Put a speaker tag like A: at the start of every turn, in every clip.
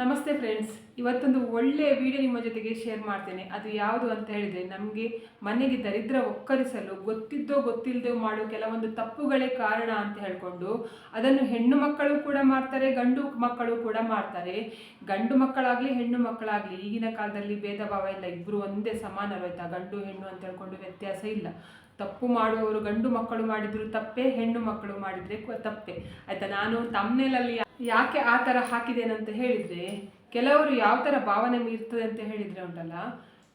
A: ನಮಸ್ತೆ ಫ್ರೆಂಡ್ಸ್ ಇವತ್ತೊಂದು ಒಳ್ಳೆಯ ವಿಡಿಯೋ ನಿಮ್ಮ ಜೊತೆಗೆ ಶೇರ್ ಮಾಡ್ತೇನೆ. ಅದು ಯಾವುದು ಅಂತ ಹೇಳಿದರೆ, ನಮಗೆ ಮನೆಗೆ ದರಿದ್ರ ಒಕ್ಕರಿಸಲು ಗೊತ್ತಿದ್ದೋ ಗೊತ್ತಿಲ್ಲದೋ ಮಾಡೋ ಕೆಲವೊಂದು ತಪ್ಪುಗಳೇ ಕಾರಣ ಅಂತ ಹೇಳ್ಕೊಂಡು, ಅದನ್ನು ಹೆಣ್ಣು ಮಕ್ಕಳು ಕೂಡ ಮಾಡ್ತಾರೆ, ಗಂಡು ಮಕ್ಕಳು ಕೂಡ ಮಾಡ್ತಾರೆ. ಗಂಡು ಮಕ್ಕಳಾಗಲಿ, ಹೆಣ್ಣು ಮಕ್ಕಳಾಗಲಿ, ಈಗಿನ ಕಾಲದಲ್ಲಿ ಭೇದ ಭಾವ ಇಲ್ಲ. ಇಬ್ಬರು ಒಂದೇ ಸಮಾನರು ಆಯ್ತಾ ಗಂಡು, ಹೆಣ್ಣು ಅಂತ ಹೇಳ್ಕೊಂಡು ವ್ಯತ್ಯಾಸ ಇಲ್ಲ. ತಪ್ಪು ಮಾಡುವವರು ಗಂಡು ಮಕ್ಕಳು ಮಾಡಿದ್ರು ತಪ್ಪೇ, ಹೆಣ್ಣು ಮಕ್ಕಳು ಮಾಡಿದ್ರೆ ತಪ್ಪೇ. ಆಯ್ತಾ? ನಾನು ತಮ್ಮನೇಲಲ್ಲಿ ಯಾಕೆ ಆ ಥರ ಹಾಕಿದೇನಂತ ಹೇಳಿದ್ರೆ, ಕೆಲವರು ಯಾವ ಥರ ಭಾವನೆ ಇರ್ತದೆ ಅಂತ ಹೇಳಿದ್ರೆ ಉಂಟಲ್ಲ,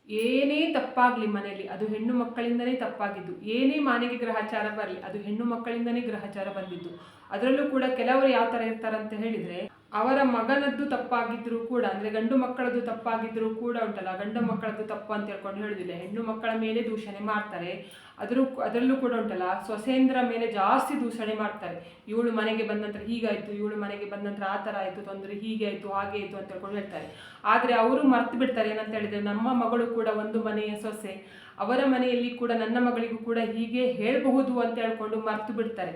A: ಏನೇ ತಪ್ಪಾಗ್ಲಿ ಮನೆಯಲ್ಲಿ, ಅದು ಹೆಣ್ಣು ಮಕ್ಕಳಿಂದನೇ ತಪ್ಪಾಗಿದ್ದು. ಏನೇ ಮನೆಗೆ ಗ್ರಹಚಾರ ಬರಲಿ, ಅದು ಹೆಣ್ಣು ಮಕ್ಕಳಿಂದನೇ ಗ್ರಹಚಾರ ಬಂದಿದ್ದು. ಅದರಲ್ಲೂ ಕೂಡ ಕೆಲವರು ಯಾವ ಥರ ಇರ್ತಾರಂತ ಹೇಳಿದ್ರೆ ಅವರ ಮಗನದ್ದು ತಪ್ಪಾಗಿದ್ರೂ ಕೂಡ, ಅಂದ್ರೆ ಗಂಡು ಮಕ್ಕಳದ್ದು ತಪ್ಪಾಗಿದ್ರೂ ಕೂಡ ಉಂಟಲ್ಲ, ಗಂಡು ಮಕ್ಕಳದ್ದು ತಪ್ಪು ಅಂತ ಹೇಳ್ಕೊಂಡು ಹೇಳುದಿಲ್ಲ. ಹೆಣ್ಣು ಮಕ್ಕಳ ಮೇಲೆ ದೂಷಣೆ ಮಾಡ್ತಾರೆ. ಅದ್ರೂ ಅದರಲ್ಲೂ ಕೂಡ ಉಂಟಲ್ಲ ಸೊಸೇಂದ್ರ ಮೇಲೆ ಜಾಸ್ತಿ ದೂಷಣೆ ಮಾಡ್ತಾರೆ. ಇವಳು ಮನೆಗೆ ಬಂದ ನಂತರ ಹೀಗಾಯ್ತು, ಇವಳು ಮನೆಗೆ ಬಂದ ನಂತರ ಆ ಥರ ಆಯಿತು, ತೊಂದರೆ ಹೀಗೆ ಆಯಿತು, ಹಾಗೆ ಆಯಿತು ಅಂತ ಹೇಳ್ಕೊಂಡು ಹೇಳ್ತಾರೆ. ಆದರೆ ಅವರು ಮರ್ತು ಬಿಡ್ತಾರೆ ಏನಂತ ಹೇಳಿದ್ರೆ, ನಮ್ಮ ಮಗಳು ಕೂಡ ಒಂದು ಮನೆಯ ಸೊಸೆ, ಅವರ ಮನೆಯಲ್ಲಿ ಕೂಡ ನನ್ನ ಮಗಳಿಗೂ ಕೂಡ ಹೀಗೆ ಹೇಳಬಹುದು ಅಂತ ಹೇಳ್ಕೊಂಡು ಮರ್ತು ಬಿಡ್ತಾರೆ.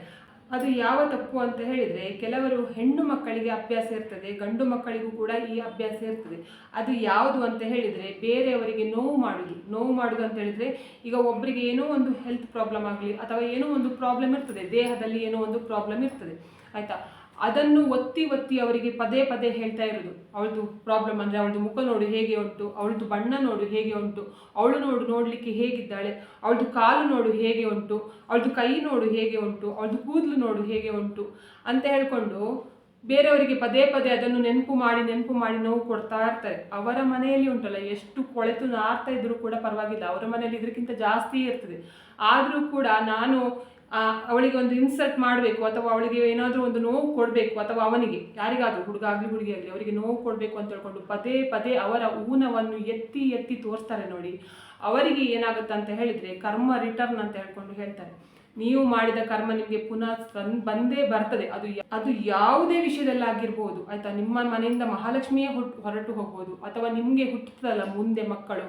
A: ಅದು ಯಾವ ತಪ್ಪು ಅಂತ ಹೇಳಿದ್ರೆ ಕೆಲವರು ಹೆಣ್ಣು ಮಕ್ಕಳಿಗೆ ಅಭ್ಯಾಸ ಇರ್ತದೆ, ಗಂಡು ಮಕ್ಕಳಿಗೂ ಕೂಡ ಈ ಅಭ್ಯಾಸ ಇರ್ತದೆ. ಅದು ಯಾವುದು ಅಂತ ಹೇಳಿದ್ರೆ ಬೇರೆಯವರಿಗೆ ನೋವು ಮಾಡುದು. ನೋವು ಮಾಡುದು ಅಂತ ಹೇಳಿದ್ರೆ ಈಗ ಒಬ್ಬರಿಗೆ ಏನೋ ಒಂದು ಹೆಲ್ತ್ ಪ್ರಾಬ್ಲಮ್ ಆಗಲಿ ಅಥವಾ ಏನೋ ಒಂದು ಪ್ರಾಬ್ಲಮ್ ಇರ್ತದೆ, ದೇಹದಲ್ಲಿ ಏನೋ ಒಂದು ಪ್ರಾಬ್ಲಮ್ ಇರ್ತದೆ. ಆಯ್ತಾ? ಅದನ್ನು ಒತ್ತಿ ಒತ್ತಿ ಅವರಿಗೆ ಪದೇ ಪದೇ ಹೇಳ್ತಾ ಇರೋದು. ಅವಳದು ಪ್ರಾಬ್ಲಮ್ ಅಂದರೆ ಅವಳದು ಮುಖ ನೋಡು ಹೇಗೆ ಉಂಟು, ಅವಳದು ಬಣ್ಣ ನೋಡು ಹೇಗೆ ಉಂಟು, ಅವಳು ನೋಡು ನೋಡಲಿಕ್ಕೆ ಹೇಗಿದ್ದಾಳೆ, ಅವಳದು ಕಾಲು ನೋಡು ಹೇಗೆ ಉಂಟು, ಅವಳದು ಕೈ ನೋಡು ಹೇಗೆ ಉಂಟು, ಅವಳದು ಕೂದಲು ನೋಡು ಹೇಗೆ ಉಂಟು ಅಂತ ಹೇಳ್ಕೊಂಡು ಬೇರೆಯವರಿಗೆ ಪದೇ ಪದೇ ಅದನ್ನು ನೆನಪು ಮಾಡಿ ನೆನಪು ಮಾಡಿ ನೋವು ಕೊಡ್ತಾ ಇರ್ತಾರೆ. ಅವರ ಮನೆಯಲ್ಲಿ ಉಂಟಲ್ಲ, ಎಷ್ಟು ಕೊಳೆತು ನಾರ್ತಾ ಇದ್ರೂ ಕೂಡ ಪರವಾಗಿಲ್ಲ. ಅವರ ಮನೆಯಲ್ಲಿ ಇದಕ್ಕಿಂತ ಜಾಸ್ತಿ ಇರ್ತದೆ. ಆದರೂ ಕೂಡ ನಾನು ಅವಳಿಗೆ ಒಂದು ಇನ್ಸಲ್ಟ್ ಮಾಡಬೇಕು ಅಥವಾ ಅವಳಿಗೆ ಏನಾದರೂ ಒಂದು ನೋವು ಕೊಡಬೇಕು ಅಥವಾ ಅವನಿಗೆ, ಯಾರಿಗಾದರೂ, ಹುಡುಗ ಆಗಲಿ ಹುಡುಗಿ ಆಗಲಿ, ಅವರಿಗೆ ನೋವು ಕೊಡಬೇಕು ಅಂತ ಹೇಳ್ಕೊಂಡು ಪದೇ ಪದೇ ಅವರ ಊನವನ್ನು ಎತ್ತಿ ಎತ್ತಿ ತೋರಿಸ್ತಾರೆ ನೋಡಿ. ಅವರಿಗೆ ಏನಾಗುತ್ತೆ ಅಂತ ಹೇಳಿದರೆ ಕರ್ಮ ರಿಟರ್ನ್ ಅಂತ ಹೇಳ್ಕೊಂಡು ಹೇಳ್ತಾರೆ. ನೀವು ಮಾಡಿದ ಕರ್ಮ ನಿಮಗೆ ಪುನಃ ಬಂದೇ ಬರ್ತದೆ. ಅದು ಅದು ಯಾವುದೇ ವಿಷಯದಲ್ಲಿ ಆಗಿರ್ಬೋದು ಆಯ್ತಾ? ನಿಮ್ಮ ಮನೆಯಿಂದ ಮಹಾಲಕ್ಷ್ಮಿಯೇ ಹುಟ್ಟು ಹೊರಟು ಹೋಗ್ಬೋದು. ಅಥವಾ ನಿಮಗೆ ಹುಟ್ಟುತ್ತದಲ್ಲ ಮುಂದೆ ಮಕ್ಕಳು.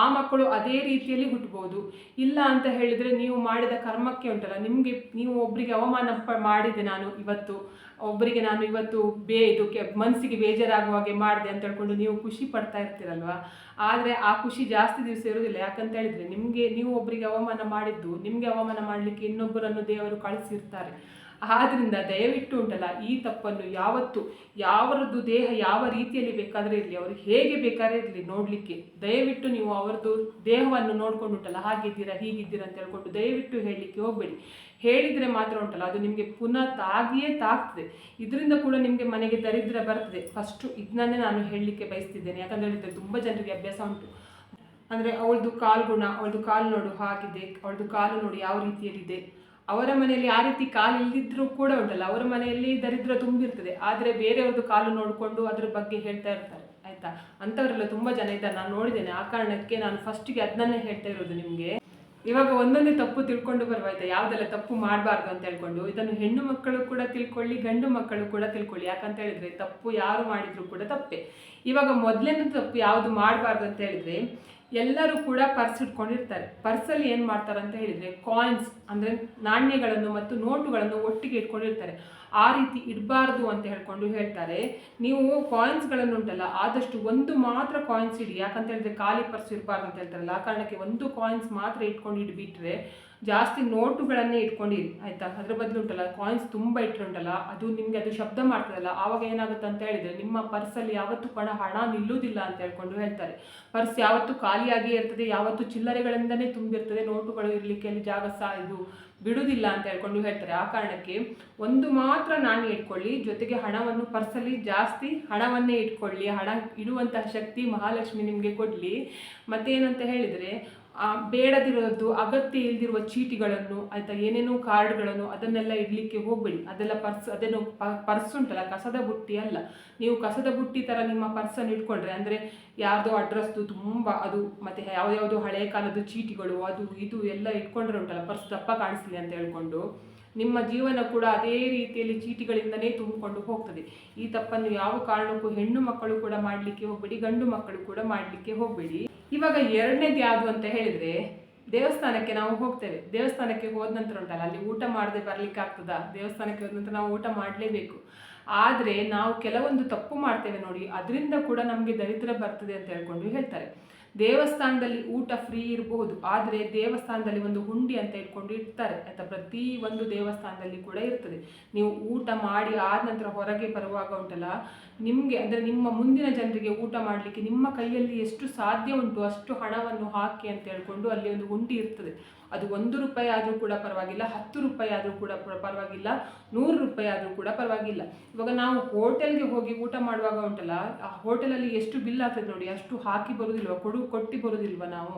A: ಆ ಮಕ್ಕಳು ಅದೇ ರೀತಿಯಲ್ಲಿ ಹುಟ್ಟಬಹುದು ಇಲ್ಲ ಅಂತ ಹೇಳಿದ್ರೆ ನೀವು ಮಾಡಿದ ಕರ್ಮಕ್ಕೆ ಉಂಟಲ್ಲ, ನಿಮಗೆ, ನೀವು ಒಬ್ಬರಿಗೆ ಅವಮಾನ ಮಾಡಿದೆ ನಾನು ಇವತ್ತು. ಒಬ್ಬರಿಗೆ ನಾನು ಇವತ್ತು ಬೇ ಇದು ಕೆ ಮನಸ್ಸಿಗೆ ಬೇಜಾರಾಗುವ ಹಾಗೆ ಮಾಡಿದೆ ಅಂತ ಹೇಳ್ಕೊಂಡು ನೀವು ಖುಷಿ ಪಡ್ತಾ ಇರ್ತೀರಲ್ವ? ಆದರೆ ಆ ಖುಷಿ ಜಾಸ್ತಿ ದಿವಸ ಇರೋದಿಲ್ಲ. ಯಾಕಂತ ಹೇಳಿದ್ರೆ ನಿಮಗೆ, ನೀವು ಒಬ್ಬರಿಗೆ ಅವಮಾನ ಮಾಡಿದ್ದು, ನಿಮಗೆ ಅವಮಾನ ಮಾಡಲಿಕ್ಕೆ ಇನ್ನೊಬ್ಬರನ್ನು ದೇವರು ಕಳಿಸಿರ್ತಾರೆ. ಆದ್ದರಿಂದ ದಯವಿಟ್ಟು ಉಂಟಲ್ಲ, ಈ ತಪ್ಪನ್ನು ಯಾವತ್ತು, ಯಾವರದ್ದು ದೇಹ ಯಾವ ರೀತಿಯಲ್ಲಿ ಬೇಕಾದರೆ ಇರಲಿ ಅವರು ಹೇಗೆ ಬೇಕಾದ್ರೆ ಇರಲಿ ನೋಡಲಿಕ್ಕೆ. ದಯವಿಟ್ಟು ನೀವು ಅವರದ್ದು ದೇಹವನ್ನು ನೋಡ್ಕೊಂಡು ಉಂಟಲ್ಲ, ಹಾಗಿದ್ದೀರಾ, ಹೀಗಿದ್ದೀರಾ ಅಂತ ಹೇಳ್ಕೊಂಡು ದಯವಿಟ್ಟು ಹೇಳಲಿಕ್ಕೆ ಹೋಗಬೇಡಿ. ಹೇಳಿದರೆ ಮಾತ್ರ ಉಂಟಲ್ಲ, ಅದು ನಿಮಗೆ ಪುನಃ ತಾಗಿಯೇ ತಾಗ್ತದೆ. ಇದರಿಂದ ಕೂಡ ನಿಮಗೆ ಮನೆಗೆ ದರಿದ್ರ ಬರ್ತದೆ. ಫಸ್ಟು ಇದನ್ನೇ ನಾನು ಹೇಳಲಿಕ್ಕೆ ಬಯಸ್ತಿದ್ದೇನೆ. ಯಾಕಂತ ಹೇಳಿದ್ರೆ ತುಂಬ ಜನರಿಗೆ ಅಭ್ಯಾಸ ಉಂಟು. ಅಂದರೆ ಅವಳದು ಕಾಲು ಗುಣ, ಅವಳದು ಕಾಲು ನೋಡು ಹಾಗಿದೆ, ಅವಳದು ಕಾಲು ನೋಡು ಯಾವ ರೀತಿಯಲ್ಲಿದೆ. ಅವರ ಮನೆಯಲ್ಲಿ ಆ ರೀತಿ ಕಾಲು ಇಲ್ಲದಿದ್ರೂ ಕೂಡ ಉಂಟಲ್ಲ, ಅವರ ಮನೆಯಲ್ಲಿ ದರಿದ್ರ ತುಂಬಿರ್ತದೆ. ಆದರೆ ಬೇರೆಯವ್ರದ್ದು ಕಾಲು ನೋಡಿಕೊಂಡು ಅದ್ರ ಬಗ್ಗೆ ಹೇಳ್ತಾ ಇರ್ತಾರೆ, ಆಯ್ತಾ? ಅಂಥವರೆಲ್ಲ ತುಂಬ ಜನ ಇದ್ದಾರೆ. ನಾನು ನೋಡಿದ್ದೇನೆ ಆ ಕಾರಣಕ್ಕೆ ನಾನು ಫಸ್ಟಿಗೆ ಅದನ್ನೇ ಹೇಳ್ತಾ ಇರೋದು ನಿಮಗೆ. ಇವಾಗ ಒಂದೊಂದೇ ತಪ್ಪು ತಿಳ್ಕೊಂಡು ಬರುವಾಯ್ತಾ? ಯಾವುದೆಲ್ಲ ತಪ್ಪು ಮಾಡಬಾರ್ದು ಅಂತ ಹೇಳ್ಕೊಂಡು? ಇದನ್ನು ಹೆಣ್ಣು ಮಕ್ಕಳು ಕೂಡ ತಿಳ್ಕೊಳ್ಳಿ, ಗಂಡು ಮಕ್ಕಳು ಕೂಡ ತಿಳ್ಕೊಳ್ಳಿ. ಯಾಕಂತ ಹೇಳಿದ್ರೆ ತಪ್ಪು ಯಾರು ಮಾಡಿದ್ರು ಕೂಡ ತಪ್ಪೆ. ಇವಾಗ ಮೊದಲನೇ ತಪ್ಪು ಯಾವುದು ಮಾಡಬಾರ್ದು ಅಂತ ಹೇಳಿದ್ರೆ ಎಲ್ಲರೂ ಕೂಡ ಪರ್ಸ್ ಇಟ್ಕೊಂಡಿರ್ತಾರೆ. ಪರ್ಸಲ್ಲಿ ಏನು ಮಾಡ್ತಾರೆ ಅಂತ ಹೇಳಿದ್ರೆ ಕಾಯಿನ್ಸ್ ಅಂದರೆ ನಾಣ್ಯಗಳನ್ನು ಮತ್ತು ನೋಟುಗಳನ್ನು ಒಟ್ಟಿಗೆ ಇಟ್ಕೊಂಡಿರ್ತಾರೆ. ಆ ರೀತಿ ಇಡಬಾರ್ದು ಅಂತ ಹೇಳ್ಕೊಂಡು ಹೇಳ್ತಾರೆ. ನೀವು ಕಾಯಿನ್ಸ್ಗಳನ್ನು ಉಂಟಲ್ಲ, ಆದಷ್ಟು ಒಂದು ಮಾತ್ರ ಕಾಯಿನ್ಸ್ ಇಡಿ. ಯಾಕಂತ ಹೇಳಿದ್ರೆ ಖಾಲಿ ಪರ್ಸ್ ಇರಬಾರ್ದು ಅಂತ ಹೇಳ್ತಾರಲ್ಲ, ಆ ಕಾರಣಕ್ಕೆ ಒಂದು ಕಾಯಿನ್ಸ್ ಮಾತ್ರ ಇಟ್ಕೊಂಡು ಇಡ್ಬಿಟ್ರೆ ಜಾಸ್ತಿ ನೋಟುಗಳನ್ನೇ ಇಟ್ಕೊಂಡಿರಿ, ಆಯ್ತಾ? ಅದ್ರ ಬದಲು ಉಂಟಲ್ಲ ಕಾಯಿನ್ಸ್ ತುಂಬ ಇಟ್ಟರೆ ಉಂಟಲ್ಲ, ಅದು ನಿಮಗೆ ಅದು ಶಬ್ದ ಮಾಡ್ತದಲ್ಲ. ಆವಾಗ ಏನಾಗುತ್ತೆ ಅಂತ ಹೇಳಿದ್ರೆ, ನಿಮ್ಮ ಪರ್ಸಲ್ಲಿ ಯಾವತ್ತೂ ಕೂಡ ಹಣ ನಿಲ್ಲುವುದಿಲ್ಲ ಅಂತ ಹೇಳ್ಕೊಂಡು ಹೇಳ್ತಾರೆ. ಪರ್ಸ್ ಯಾವತ್ತೂ ಖಾಲಿಯಾಗಿಯೇ ಇರ್ತದೆ, ಯಾವತ್ತೂ ಚಿಲ್ಲರೆಗಳಿಂದನೇ ತುಂಬಿರ್ತದೆ, ನೋಟುಗಳು ಇರಲಿಕ್ಕೆ ಅಲ್ಲಿ ಜಾಗ ಸಹ ಇದು ಬಿಡುವುದಿಲ್ಲ ಅಂತ ಹೇಳ್ಕೊಂಡು ಹೇಳ್ತಾರೆ. ಆ ಕಾರಣಕ್ಕೆ ಒಂದು ಮಾತ್ರ ನಾಣ್ಯ ಇಟ್ಕೊಳ್ಳಿ, ಜೊತೆಗೆ ಹಣವನ್ನು ಪರ್ಸಲ್ಲಿ ಜಾಸ್ತಿ ಹಣವನ್ನೇ ಇಟ್ಕೊಳ್ಳಿ, ಹಣ ಇಡುವಂತಹ ಶಕ್ತಿ ಮಹಾಲಕ್ಷ್ಮಿ ನಿಮಗೆ ಕೊಡಲಿ. ಮತ್ತೇನಂತ ಹೇಳಿದರೆ ಬೇಡದಿರೋದು, ಅಗತ್ಯ ಇಲ್ದಿರುವ ಚೀಟಿಗಳನ್ನು, ಆಯಿತಾ, ಏನೇನೋ ಕಾರ್ಡ್ಗಳನ್ನು ಅದನ್ನೆಲ್ಲ ಇಡಲಿಕ್ಕೆ ಹೋಗಬೇಡಿ. ಅದೆಲ್ಲ ಪರ್ಸ್ ಅದೇನು ಪರ್ಸ್ ಉಂಟಲ್ಲ, ಕಸದ ಬುಟ್ಟಿ ಅಲ್ಲ. ನೀವು ಕಸದ ಬುಟ್ಟಿ ಥರ ನಿಮ್ಮ ಪರ್ಸನ್ನು ಇಟ್ಕೊಂಡ್ರೆ, ಅಂದರೆ ಯಾರ್ದೋ ಅಡ್ರೆಸ್ದು ತುಂಬ ಅದು, ಮತ್ತು ಯಾವ್ದು ಹಳೆಯ ಕಾಲದ ಚೀಟಿಗಳು, ಅದು, ಇದು ಎಲ್ಲ ಇಟ್ಕೊಂಡ್ರೆ ಉಂಟಲ್ಲ, ಪರ್ಸ್ ದಪ್ಪ ಕಾಣಿಸ್ಲಿ ಅಂತ ಹೇಳ್ಕೊಂಡು, ನಿಮ್ಮ ಜೀವನ ಕೂಡ ಅದೇ ರೀತಿಯಲ್ಲಿ ಚೀಟಿಗಳಿಂದನೇ ತುಂಬಿಕೊಂಡು ಹೋಗ್ತದೆ. ಈ ತಪ್ಪನ್ನು ಯಾವ ಕಾರಣಕ್ಕೂ ಹೆಣ್ಣು ಮಕ್ಕಳು ಕೂಡ ಮಾಡಲಿಕ್ಕೆ ಹೋಗಬೇಡಿ, ಗಂಡು ಮಕ್ಕಳು ಕೂಡ ಮಾಡಲಿಕ್ಕೆ ಹೋಗಬೇಡಿ. ಇವಾಗ ಎರಡನೇದು ಯಾವುದು ಅಂತ ಹೇಳಿದ್ರೆ ದೇವಸ್ಥಾನಕ್ಕೆ ನಾವು ಹೋಗ್ತೇವೆ. ದೇವಸ್ಥಾನಕ್ಕೆ ಹೋದ ನಂತರ ಉಂಟಲ್ಲ, ಅಲ್ಲಿ ಊಟ ಮಾಡದೆ ಬರಲಿಕ್ಕೆ ಆಗ್ತದ? ದೇವಸ್ಥಾನಕ್ಕೆ ಹೋದ ನಂತರ ನಾವು ಊಟ ಮಾಡಲೇಬೇಕು. ಆದರೆ ನಾವು ಕೆಲವೊಂದು ತಪ್ಪು ಮಾಡ್ತೇವೆ ನೋಡಿ, ಅದರಿಂದ ಕೂಡ ನಮಗೆ ದರಿದ್ರ ಬರ್ತದೆ ಅಂತ ಹೇಳ್ಕೊಂಡು ಹೇಳ್ತಾರೆ. ದೇವಸ್ಥಾನದಲ್ಲಿ ಊಟ ಫ್ರೀ ಇರಬಹುದು, ಆದರೆ ದೇವಸ್ಥಾನದಲ್ಲಿ ಒಂದು ಹುಂಡಿ ಅಂತ ಇಟ್ಕೊಂಡು ಇಡ್ತಾರೆ. ಅಥವಾ ಪ್ರತಿ ಒಂದು ದೇವಸ್ಥಾನದಲ್ಲಿ ಕೂಡ ಇರ್ತದೆ. ನೀವು ಊಟ ಮಾಡಿ ಆದ ನಂತರ ಹೊರಗೆ ಬರುವಾಗ ಉಂಟಲ್ಲ ನಿಮಗೆ, ಅಂದರೆ ನಿಮ್ಮ ಮುಂದಿನ ಜನರಿಗೆ ಊಟ ಮಾಡಲಿಕ್ಕೆ ನಿಮ್ಮ ಕೈಯಲ್ಲಿ ಎಷ್ಟು ಸಾಧ್ಯ ಉಂಟು, ಅಷ್ಟು ಹಣವನ್ನು ಹಾಕಿ ಅಂತ ಹೇಳ್ಕೊಂಡು ಅಲ್ಲಿ ಒಂದು ಹುಂಡಿ ಇರ್ತದೆ. ಅದು ಒಂದು ರೂಪಾಯಿ ಆದರೂ ಕೂಡ ಪರವಾಗಿಲ್ಲ, ಹತ್ತು ರೂಪಾಯಿ ಆದರೂ ಕೂಡ ಪರವಾಗಿಲ್ಲ, ನೂರು ರೂಪಾಯಿ ಆದರೂ ಕೂಡ ಪರವಾಗಿಲ್ಲ. ಇವಾಗ ನಾವು ಹೋಟೆಲ್ಗೆ ಹೋಗಿ ಊಟ ಮಾಡುವಾಗ ಉಂಟಲ್ಲ, ಆ ಹೋಟೆಲಲ್ಲಿ ಎಷ್ಟು ಬಿಲ್ ಆಗ್ತದೆ ನೋಡಿ, ಅಷ್ಟು ಹಾಕಿ ಬರುವುದಿಲ್ವ ಕೊಡು, ಕೊಟ್ಟು ಬರುವುದಿಲ್ವ ನಾವು?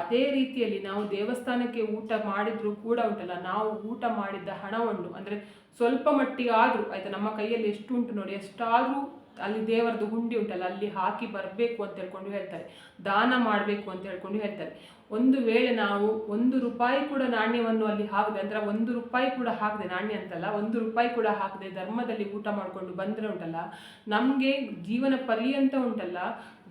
A: ಅದೇ ರೀತಿಯಲ್ಲಿ ನಾವು ದೇವಸ್ಥಾನಕ್ಕೆ ಊಟ ಮಾಡಿದರೂ ಕೂಡ ಉಂಟಲ್ಲ, ನಾವು ಊಟ ಮಾಡಿದ್ದ ಹಣವನ್ನು, ಅಂದರೆ ಸ್ವಲ್ಪ ಮಟ್ಟಿಗೆ ಆದರೂ, ಆಯಿತಾ, ನಮ್ಮ ಕೈಯಲ್ಲಿ ಎಷ್ಟು ಉಂಟು ನೋಡಿ, ಎಷ್ಟಾದರೂ ಅಲ್ಲಿ ದೇವರದ್ದು ಹುಂಡಿ ಉಂಟಲ್ಲ, ಅಲ್ಲಿ ಹಾಕಿ ಬರಬೇಕು ಅಂತ ಹೇಳ್ಕೊಂಡು ಹೇಳ್ತಾರೆ. ದಾನ ಮಾಡಬೇಕು ಅಂತ ಹೇಳ್ಕೊಂಡು ಹೇಳ್ತಾರೆ. ಒಂದು ವೇಳೆ ನಾವು ಒಂದು ರೂಪಾಯಿ ಕೂಡ ನಾಣ್ಯವನ್ನು ಅಲ್ಲಿ ಹಾಕದೆ, ಅಂದ್ರೆ ಒಂದು ರೂಪಾಯಿ ಕೂಡ ಹಾಕದೆ ನಾಣ್ಯ ಅಂತಲ್ಲ, ಒಂದು ರೂಪಾಯಿ ಕೂಡ ಹಾಕದೆ ಧರ್ಮದಲ್ಲಿ ಊಟ ಮಾಡಿಕೊಂಡು ಬಂದರೆ ಉಂಟಲ್ಲ, ನಮಗೆ ಜೀವನ ಪರ್ಯಂತ ಉಂಟಲ್ಲ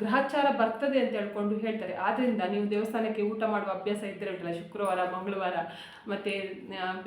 A: ಗ್ರಹಚಾರ ಬರ್ತದೆ ಅಂತ ಹೇಳ್ಕೊಂಡು ಹೇಳ್ತಾರೆ. ಆದ್ದರಿಂದ ನೀವು ದೇವಸ್ಥಾನಕ್ಕೆ ಊಟ ಮಾಡುವ ಅಭ್ಯಾಸ ಇದ್ದರೆ ಉಂಟಲ್ಲ, ಶುಕ್ರವಾರ, ಮಂಗಳವಾರ, ಮತ್ತು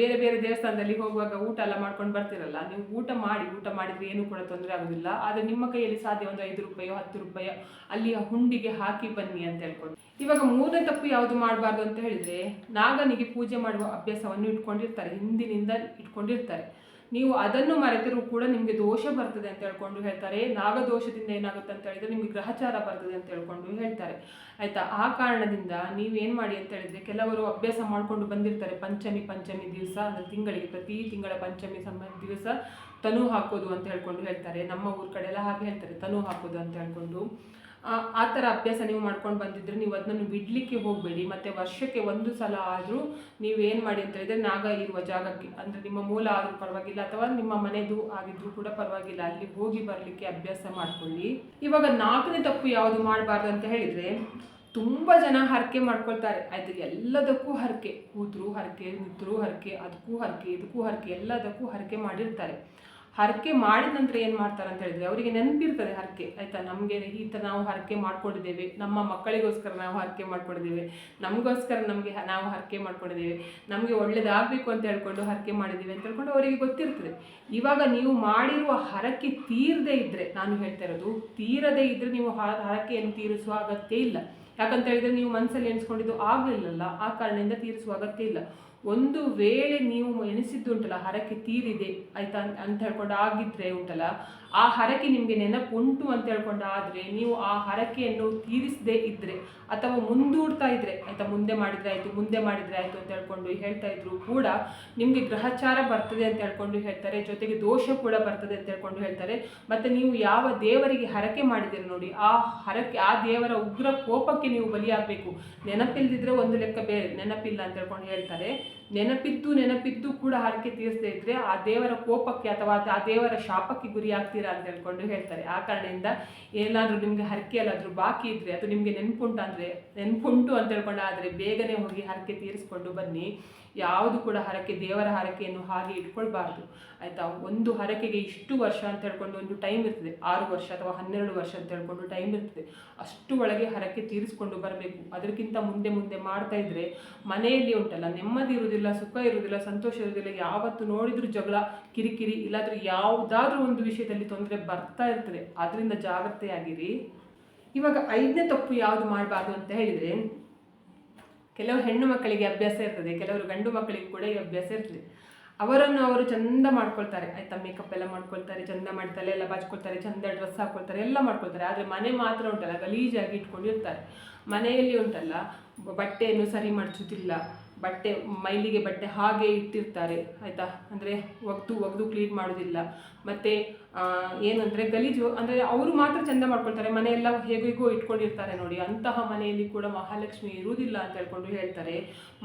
A: ಬೇರೆ ಬೇರೆ ದೇವಸ್ಥಾನದಲ್ಲಿ ಹೋಗುವಾಗ ಊಟ ಎಲ್ಲ ಮಾಡ್ಕೊಂಡು ಬರ್ತಿರಲ್ಲ. ನೀವು ಊಟ ಮಾಡಿ, ಊಟ ಮಾಡಿದರೆ ಏನೂ ಕೂಡ ತೊಂದರೆ ಆಗೋದಿಲ್ಲ. ಆದರೆ ನಿಮ್ಮ ಕೈಯಲ್ಲಿ ಸಾಧ್ಯ ಒಂದು ಐದು ರೂಪಾಯೋ, ಹತ್ತು ರೂಪಾಯೋ ಅಲ್ಲಿ ಆ ಹುಂಡಿಗೆ ಹಾಕಿ ಬನ್ನಿ ಅಂತ ಹೇಳ್ಕೊಂಡು. ಇವಾಗ ಮೂರನೇ ತಪ್ಪು ಯಾವುದು ಮಾಡಬಾರ್ದು ಅಂತ ಹೇಳಿದರೆ ನಾಗನಿಗೆ ಪೂಜೆ ಮಾಡುವ ಅಭ್ಯಾಸವನ್ನು ಇಟ್ಕೊಂಡಿರ್ತಾರೆ, ಹಿಂದಿನಿಂದ ಇಟ್ಕೊಂಡಿರ್ತಾರೆ. ನೀವು ಅದನ್ನು ಮರೆತರೂ ಕೂಡ ನಿಮಗೆ ದೋಷ ಬರ್ತದೆ ಅಂತ ಹೇಳ್ಕೊಂಡು ಹೇಳ್ತಾರೆ. ನಾಗದೋಷದಿಂದ ಏನಾಗುತ್ತೆ ಅಂತ ಹೇಳಿದ್ರೆ ನಿಮಗೆ ಗ್ರಹಚಾರ ಬರ್ತದೆ ಅಂತ ಹೇಳ್ಕೊಂಡು ಹೇಳ್ತಾರೆ. ಆಯಿತಾ? ಆ ಕಾರಣದಿಂದ ನೀವೇನು ಮಾಡಿ ಅಂತ ಹೇಳಿದ್ರೆ ಕೆಲವರು ಅಭ್ಯಾಸ ಮಾಡ್ಕೊಂಡು ಬಂದಿರ್ತಾರೆ. ಪಂಚಮಿ ಪಂಚಮಿ ದಿವಸ ಅಂದರೆ ತಿಂಗಳಿಗೆ, ಪ್ರತಿ ತಿಂಗಳ ಪಂಚಮಿ ಸಮ ದಿವಸ ತನು ಹಾಕೋದು ಅಂತ ಹೇಳ್ಕೊಂಡು ಹೇಳ್ತಾರೆ. ನಮ್ಮ ಊರ ಕಡೆ ಎಲ್ಲ ಹಾಗೆ ಹೇಳ್ತಾರೆ. ತನು ಹಾಕೋದು ಅಂತ ಹೇಳ್ಕೊಂಡು. ಆ ಥರ ಅಭ್ಯಾಸ ನೀವು ಮಾಡ್ಕೊಂಡು ಬಂದಿದ್ರೆ ನೀವು ಅದನ್ನು ಬಿಡಲಿಕ್ಕೆ ಹೋಗಬೇಡಿ. ಮತ್ತು ವರ್ಷಕ್ಕೆ ಒಂದು ಸಲ ಆದರೂ ನೀವೇನು ಮಾಡಿ ಅಂತ ಹೇಳಿದರೆ ನಾಗ ಇರುವ ಜಾಗಕ್ಕೆ, ಅಂದರೆ ನಿಮ್ಮ ಮೂಲ ಆದರೂ ಪರವಾಗಿಲ್ಲ, ಅಥವಾ ನಿಮ್ಮ ಮನೆದು ಆಗಿದ್ರೂ ಕೂಡ ಪರವಾಗಿಲ್ಲ, ಅಲ್ಲಿ ಹೋಗಿ ಬರಲಿಕ್ಕೆ ಅಭ್ಯಾಸ ಮಾಡ್ಕೊಳ್ಳಿ. ಇವಾಗ ನಾಲ್ಕನೇ ತಪ್ಪು ಯಾವುದು ಮಾಡಬಾರ್ದು ಅಂತ ಹೇಳಿದರೆ, ತುಂಬ ಜನ ಹರಕೆ ಮಾಡ್ಕೊಳ್ತಾರೆ. ಆಯ್ತು, ಎಲ್ಲದಕ್ಕೂ ಹರಕೆ, ಕೂತರು ಹರಕೆ, ನಿಂತರು ಹರಕೆ, ಅದಕ್ಕೂ ಹರಕೆ, ಇದಕ್ಕೂ ಹರಕೆ, ಎಲ್ಲದಕ್ಕೂ ಹರಕೆ ಮಾಡಿರ್ತಾರೆ. ಹರಕೆ ಮಾಡಿದ ನಂತರ ಏನು ಮಾಡ್ತಾರೆ ಅಂತ ಹೇಳಿದ್ರೆ, ಅವರಿಗೆ ನೆನಪಿರ್ತದೆ ಹರಕೆ, ಆಯಿತಾ? ನಮಗೆ ಈ ಥರ ನಾವು ಹರಕೆ ಮಾಡ್ಕೊಂಡಿದ್ದೇವೆ, ನಮ್ಮ ಮಕ್ಕಳಿಗೋಸ್ಕರ ನಾವು ಹರಕೆ ಮಾಡ್ಕೊಂಡಿದ್ದೇವೆ, ನಮಗೋಸ್ಕರ ನಮಗೆ ನಾವು ಹರಕೆ ಮಾಡ್ಕೊಂಡಿದ್ದೇವೆ, ನಮಗೆ ಒಳ್ಳೇದಾಗಬೇಕು ಅಂತ ಹೇಳ್ಕೊಂಡು ಹರಕೆ ಮಾಡಿದ್ದೀವಿ ಅಂತ ಹೇಳ್ಕೊಂಡು ಅವರಿಗೆ ಗೊತ್ತಿರ್ತದೆ. ಇವಾಗ ನೀವು ಮಾಡಿರುವ ಹರಕೆ ತೀರದೇ ಇದ್ದರೆ ನಾನು ಹೇಳ್ತಾ ಇರೋದು, ತೀರದೇ ಇದ್ದರೆ ನೀವು ಹರಕೆಯನ್ನು ತೀರಿಸುವ ಅಗತ್ಯ ಇಲ್ಲ. ಯಾಕಂತ ಹೇಳಿದ್ರೆ ನೀವು ಮನಸ್ಸಲ್ಲಿ ಎಣಿಸ್ಕೊಂಡಿದ್ದು ಆಗಲಿಲ್ಲಲ್ಲ, ಆ ಕಾರಣದಿಂದ ತೀರಿಸುವ ಅಗತ್ಯ ಇಲ್ಲ. ಒಂದು ವೇಳೆ ನೀವು ಎಣಿಸಿದ್ದು ಉಂಟಲ್ಲ, ಹರಕೆ ತೀರಿದೆ ಆಯ್ತಾ ಅಂತ ಹೇಳ್ಕೊಂಡು ಆಗಿದ್ರೆ ಉಂಟಲ್ಲ, ಆ ಹರಕೆ ನಿಮಗೆ ನೆನಪುಂಟು ಅಂತ ಹೇಳ್ಕೊಂಡು ಆದರೆ ನೀವು ಆ ಹರಕೆಯನ್ನು ತೀರಿಸದೇ ಇದ್ದರೆ ಅಥವಾ ಮುಂದೂಡ್ತಾ ಇದ್ರೆ, ಆಯ್ತಾ ಮುಂದೆ ಮಾಡಿದ್ರೆ ಆಯಿತು, ಮುಂದೆ ಮಾಡಿದ್ರೆ ಆಯಿತು ಅಂತ ಹೇಳ್ಕೊಂಡು ಹೇಳ್ತಾ ಇದ್ರು ಕೂಡ ನಿಮಗೆ ಗ್ರಹಚಾರ ಬರ್ತದೆ ಅಂತ ಹೇಳ್ಕೊಂಡು ಹೇಳ್ತಾರೆ, ಜೊತೆಗೆ ದೋಷ ಕೂಡ ಬರ್ತದೆ ಅಂತ ಹೇಳ್ಕೊಂಡು ಹೇಳ್ತಾರೆ. ಮತ್ತು ನೀವು ಯಾವ ದೇವರಿಗೆ ಹರಕೆ ಮಾಡಿದ್ದೀರಿ ನೋಡಿ, ಆ ಹರಕೆ, ಆ ದೇವರ ಉಗ್ರ ಕೋಪಕ್ಕೆ ನೀವು ಬಲಿಯಾಗಬೇಕು. ನೆನಪಿಲ್ದಿದ್ರೆ ಒಂದು ಲೆಕ್ಕ ಬೇರೆ, ನೆನಪಿಲ್ಲ ಅಂತ ಹೇಳ್ಕೊಂಡು ಹೇಳ್ತಾರೆ. ನೆನಪಿದ್ದು ನೆನಪಿದ್ದು ಕೂಡ ಹರಕೆ ತೀರಿಸದೇ ಇದ್ರೆ ಆ ದೇವರ ಕೋಪಕ್ಕೆ ಅಥವಾ ಆ ದೇವರ ಶಾಪಕ್ಕೆ ಗುರಿ ಆಗ್ತೀರಾ ಅಂತ ಹೇಳ್ಕೊಂಡು ಹೇಳ್ತಾರೆ. ಆ ಕಾರಣದಿಂದ ಏನಾದರೂ ನಿಮಗೆ ಹರಕೆ ಎಲ್ಲಾದರೂ ಬಾಕಿ ಇದ್ರೆ ಅದು ನಿಮಗೆ ನೆನಪುಂಟು ಅಂದರೆ ನೆನಪುಂಟು ಅಂತ ಹೇಳ್ಕೊಂಡು ಆದರೆ ಬೇಗನೆ ಹೋಗಿ ಹರಕೆ ತೀರಿಸ್ಕೊಂಡು ಬನ್ನಿ. ಯಾವುದು ಕೂಡ ಹರಕೆ, ದೇವರ ಹರಕೆಯನ್ನು ಹಾಗೆ ಇಟ್ಕೊಳ್ಬಾರ್ದು. ಆಯಿತಾ? ಒಂದು ಹರಕೆಗೆ ಇಷ್ಟು ವರ್ಷ ಅಂತ ಹೇಳ್ಕೊಂಡು ಒಂದು ಟೈಮ್ ಇರ್ತದೆ. ಆರು ವರ್ಷ ಅಥವಾ ಹನ್ನೆರಡು ವರ್ಷ ಅಂತ ಹೇಳ್ಕೊಂಡು ಟೈಮ್ ಇರ್ತದೆ. ಅಷ್ಟು ಒಳಗೆ ಹರಕೆ ತೀರಿಸ್ಕೊಂಡು ಬರಬೇಕು. ಅದಕ್ಕಿಂತ ಮುಂದೆ ಮುಂದೆ ಮಾಡ್ತಾ ಇದ್ರೆ ಮನೆಯಲ್ಲಿ ಉಂಟಲ್ಲ, ನೆಮ್ಮದಿ ಇರುವುದಿಲ್ಲ, ಸುಖ ಇರುವುದಿಲ್ಲ, ಸಂತೋಷ ಇರುವುದಿಲ್ಲ, ಯಾವತ್ತು ನೋಡಿದ್ರು ಜಗಳ, ಕಿರಿಕಿರಿ, ಇಲ್ಲಾದರೂ ಯಾವುದಾದ್ರೂ ಒಂದು ವಿಷಯದಲ್ಲಿ ತೊಂದರೆ ಬರ್ತಾ ಇರ್ತದೆ. ಅದರಿಂದ ಜಾಗ್ರತೆಯಾಗಿರಿ. ಇವಾಗ ಐದನೇ ತಪ್ಪು ಯಾವುದು ಮಾಡಬಾರ್ದು ಅಂತ ಹೇಳಿದರೆ ಕೆಲವು ಹೆಣ್ಣು ಮಕ್ಕಳಿಗೆ ಅಭ್ಯಾಸ ಇರ್ತದೆ, ಕೆಲವರು ಗಂಡು ಮಕ್ಕಳಿಗೆ ಕೂಡ ಈ ಅಭ್ಯಾಸ ಇರ್ತದೆ. ಅವರನ್ನು ಅವರು ಚಂದ ಮಾಡ್ಕೊಳ್ತಾರೆ. ಆಯ್ತಾ ಮೇಕಪ್ ಎಲ್ಲ ಮಾಡ್ಕೊಳ್ತಾರೆ, ಚಂದ ಮಾಡಿ ತಲೆ ಎಲ್ಲ ಬಾಚ್ಕೊಳ್ತಾರೆ, ಚಂದ ಡ್ರೆಸ್ ಹಾಕೊಳ್ತಾರೆ, ಎಲ್ಲ ಮಾಡ್ಕೊಳ್ತಾರೆ. ಆದರೆ ಮನೆ ಮಾತ್ರ ಉಂಟಲ್ಲ, ಗಲೀಜಾಗಿ ಇಟ್ಕೊಂಡಿರ್ತಾರೆ ಮನೆಯಲ್ಲಿ ಉಂಟಲ್ಲ ಬಟ್ಟೆಯನ್ನು ಸರಿ ಮಡಚುತ್ತಿಲ್ಲ ಬಟ್ಟೆ, ಮೈಲಿಗೆ ಬಟ್ಟೆ ಹಾಗೆ ಇಟ್ಟಿರ್ತಾರೆ, ಆಯಿತಾ? ಅಂದರೆ ಒಗ್ದು ಒಗ್ದು ಕ್ಲೀನ್ ಮಾಡೋದಿಲ್ಲ. ಮತ್ತು ಏನಂದರೆ ಗಲೀಜು, ಅಂದರೆ ಅವರು ಮಾತ್ರ ಚಂದ ಮಾಡ್ಕೊಳ್ತಾರೆ. ಮನೆಯೆಲ್ಲ ಹೇಗೋ ಇಟ್ಕೊಂಡಿರ್ತಾರೆ ನೋಡಿ. ಅಂತಹ ಮನೆಯಲ್ಲಿ ಕೂಡ ಮಹಾಲಕ್ಷ್ಮಿ ಇರುವುದಿಲ್ಲ ಅಂತ ಹೇಳ್ಕೊಂಡು ಹೇಳ್ತಾರೆ.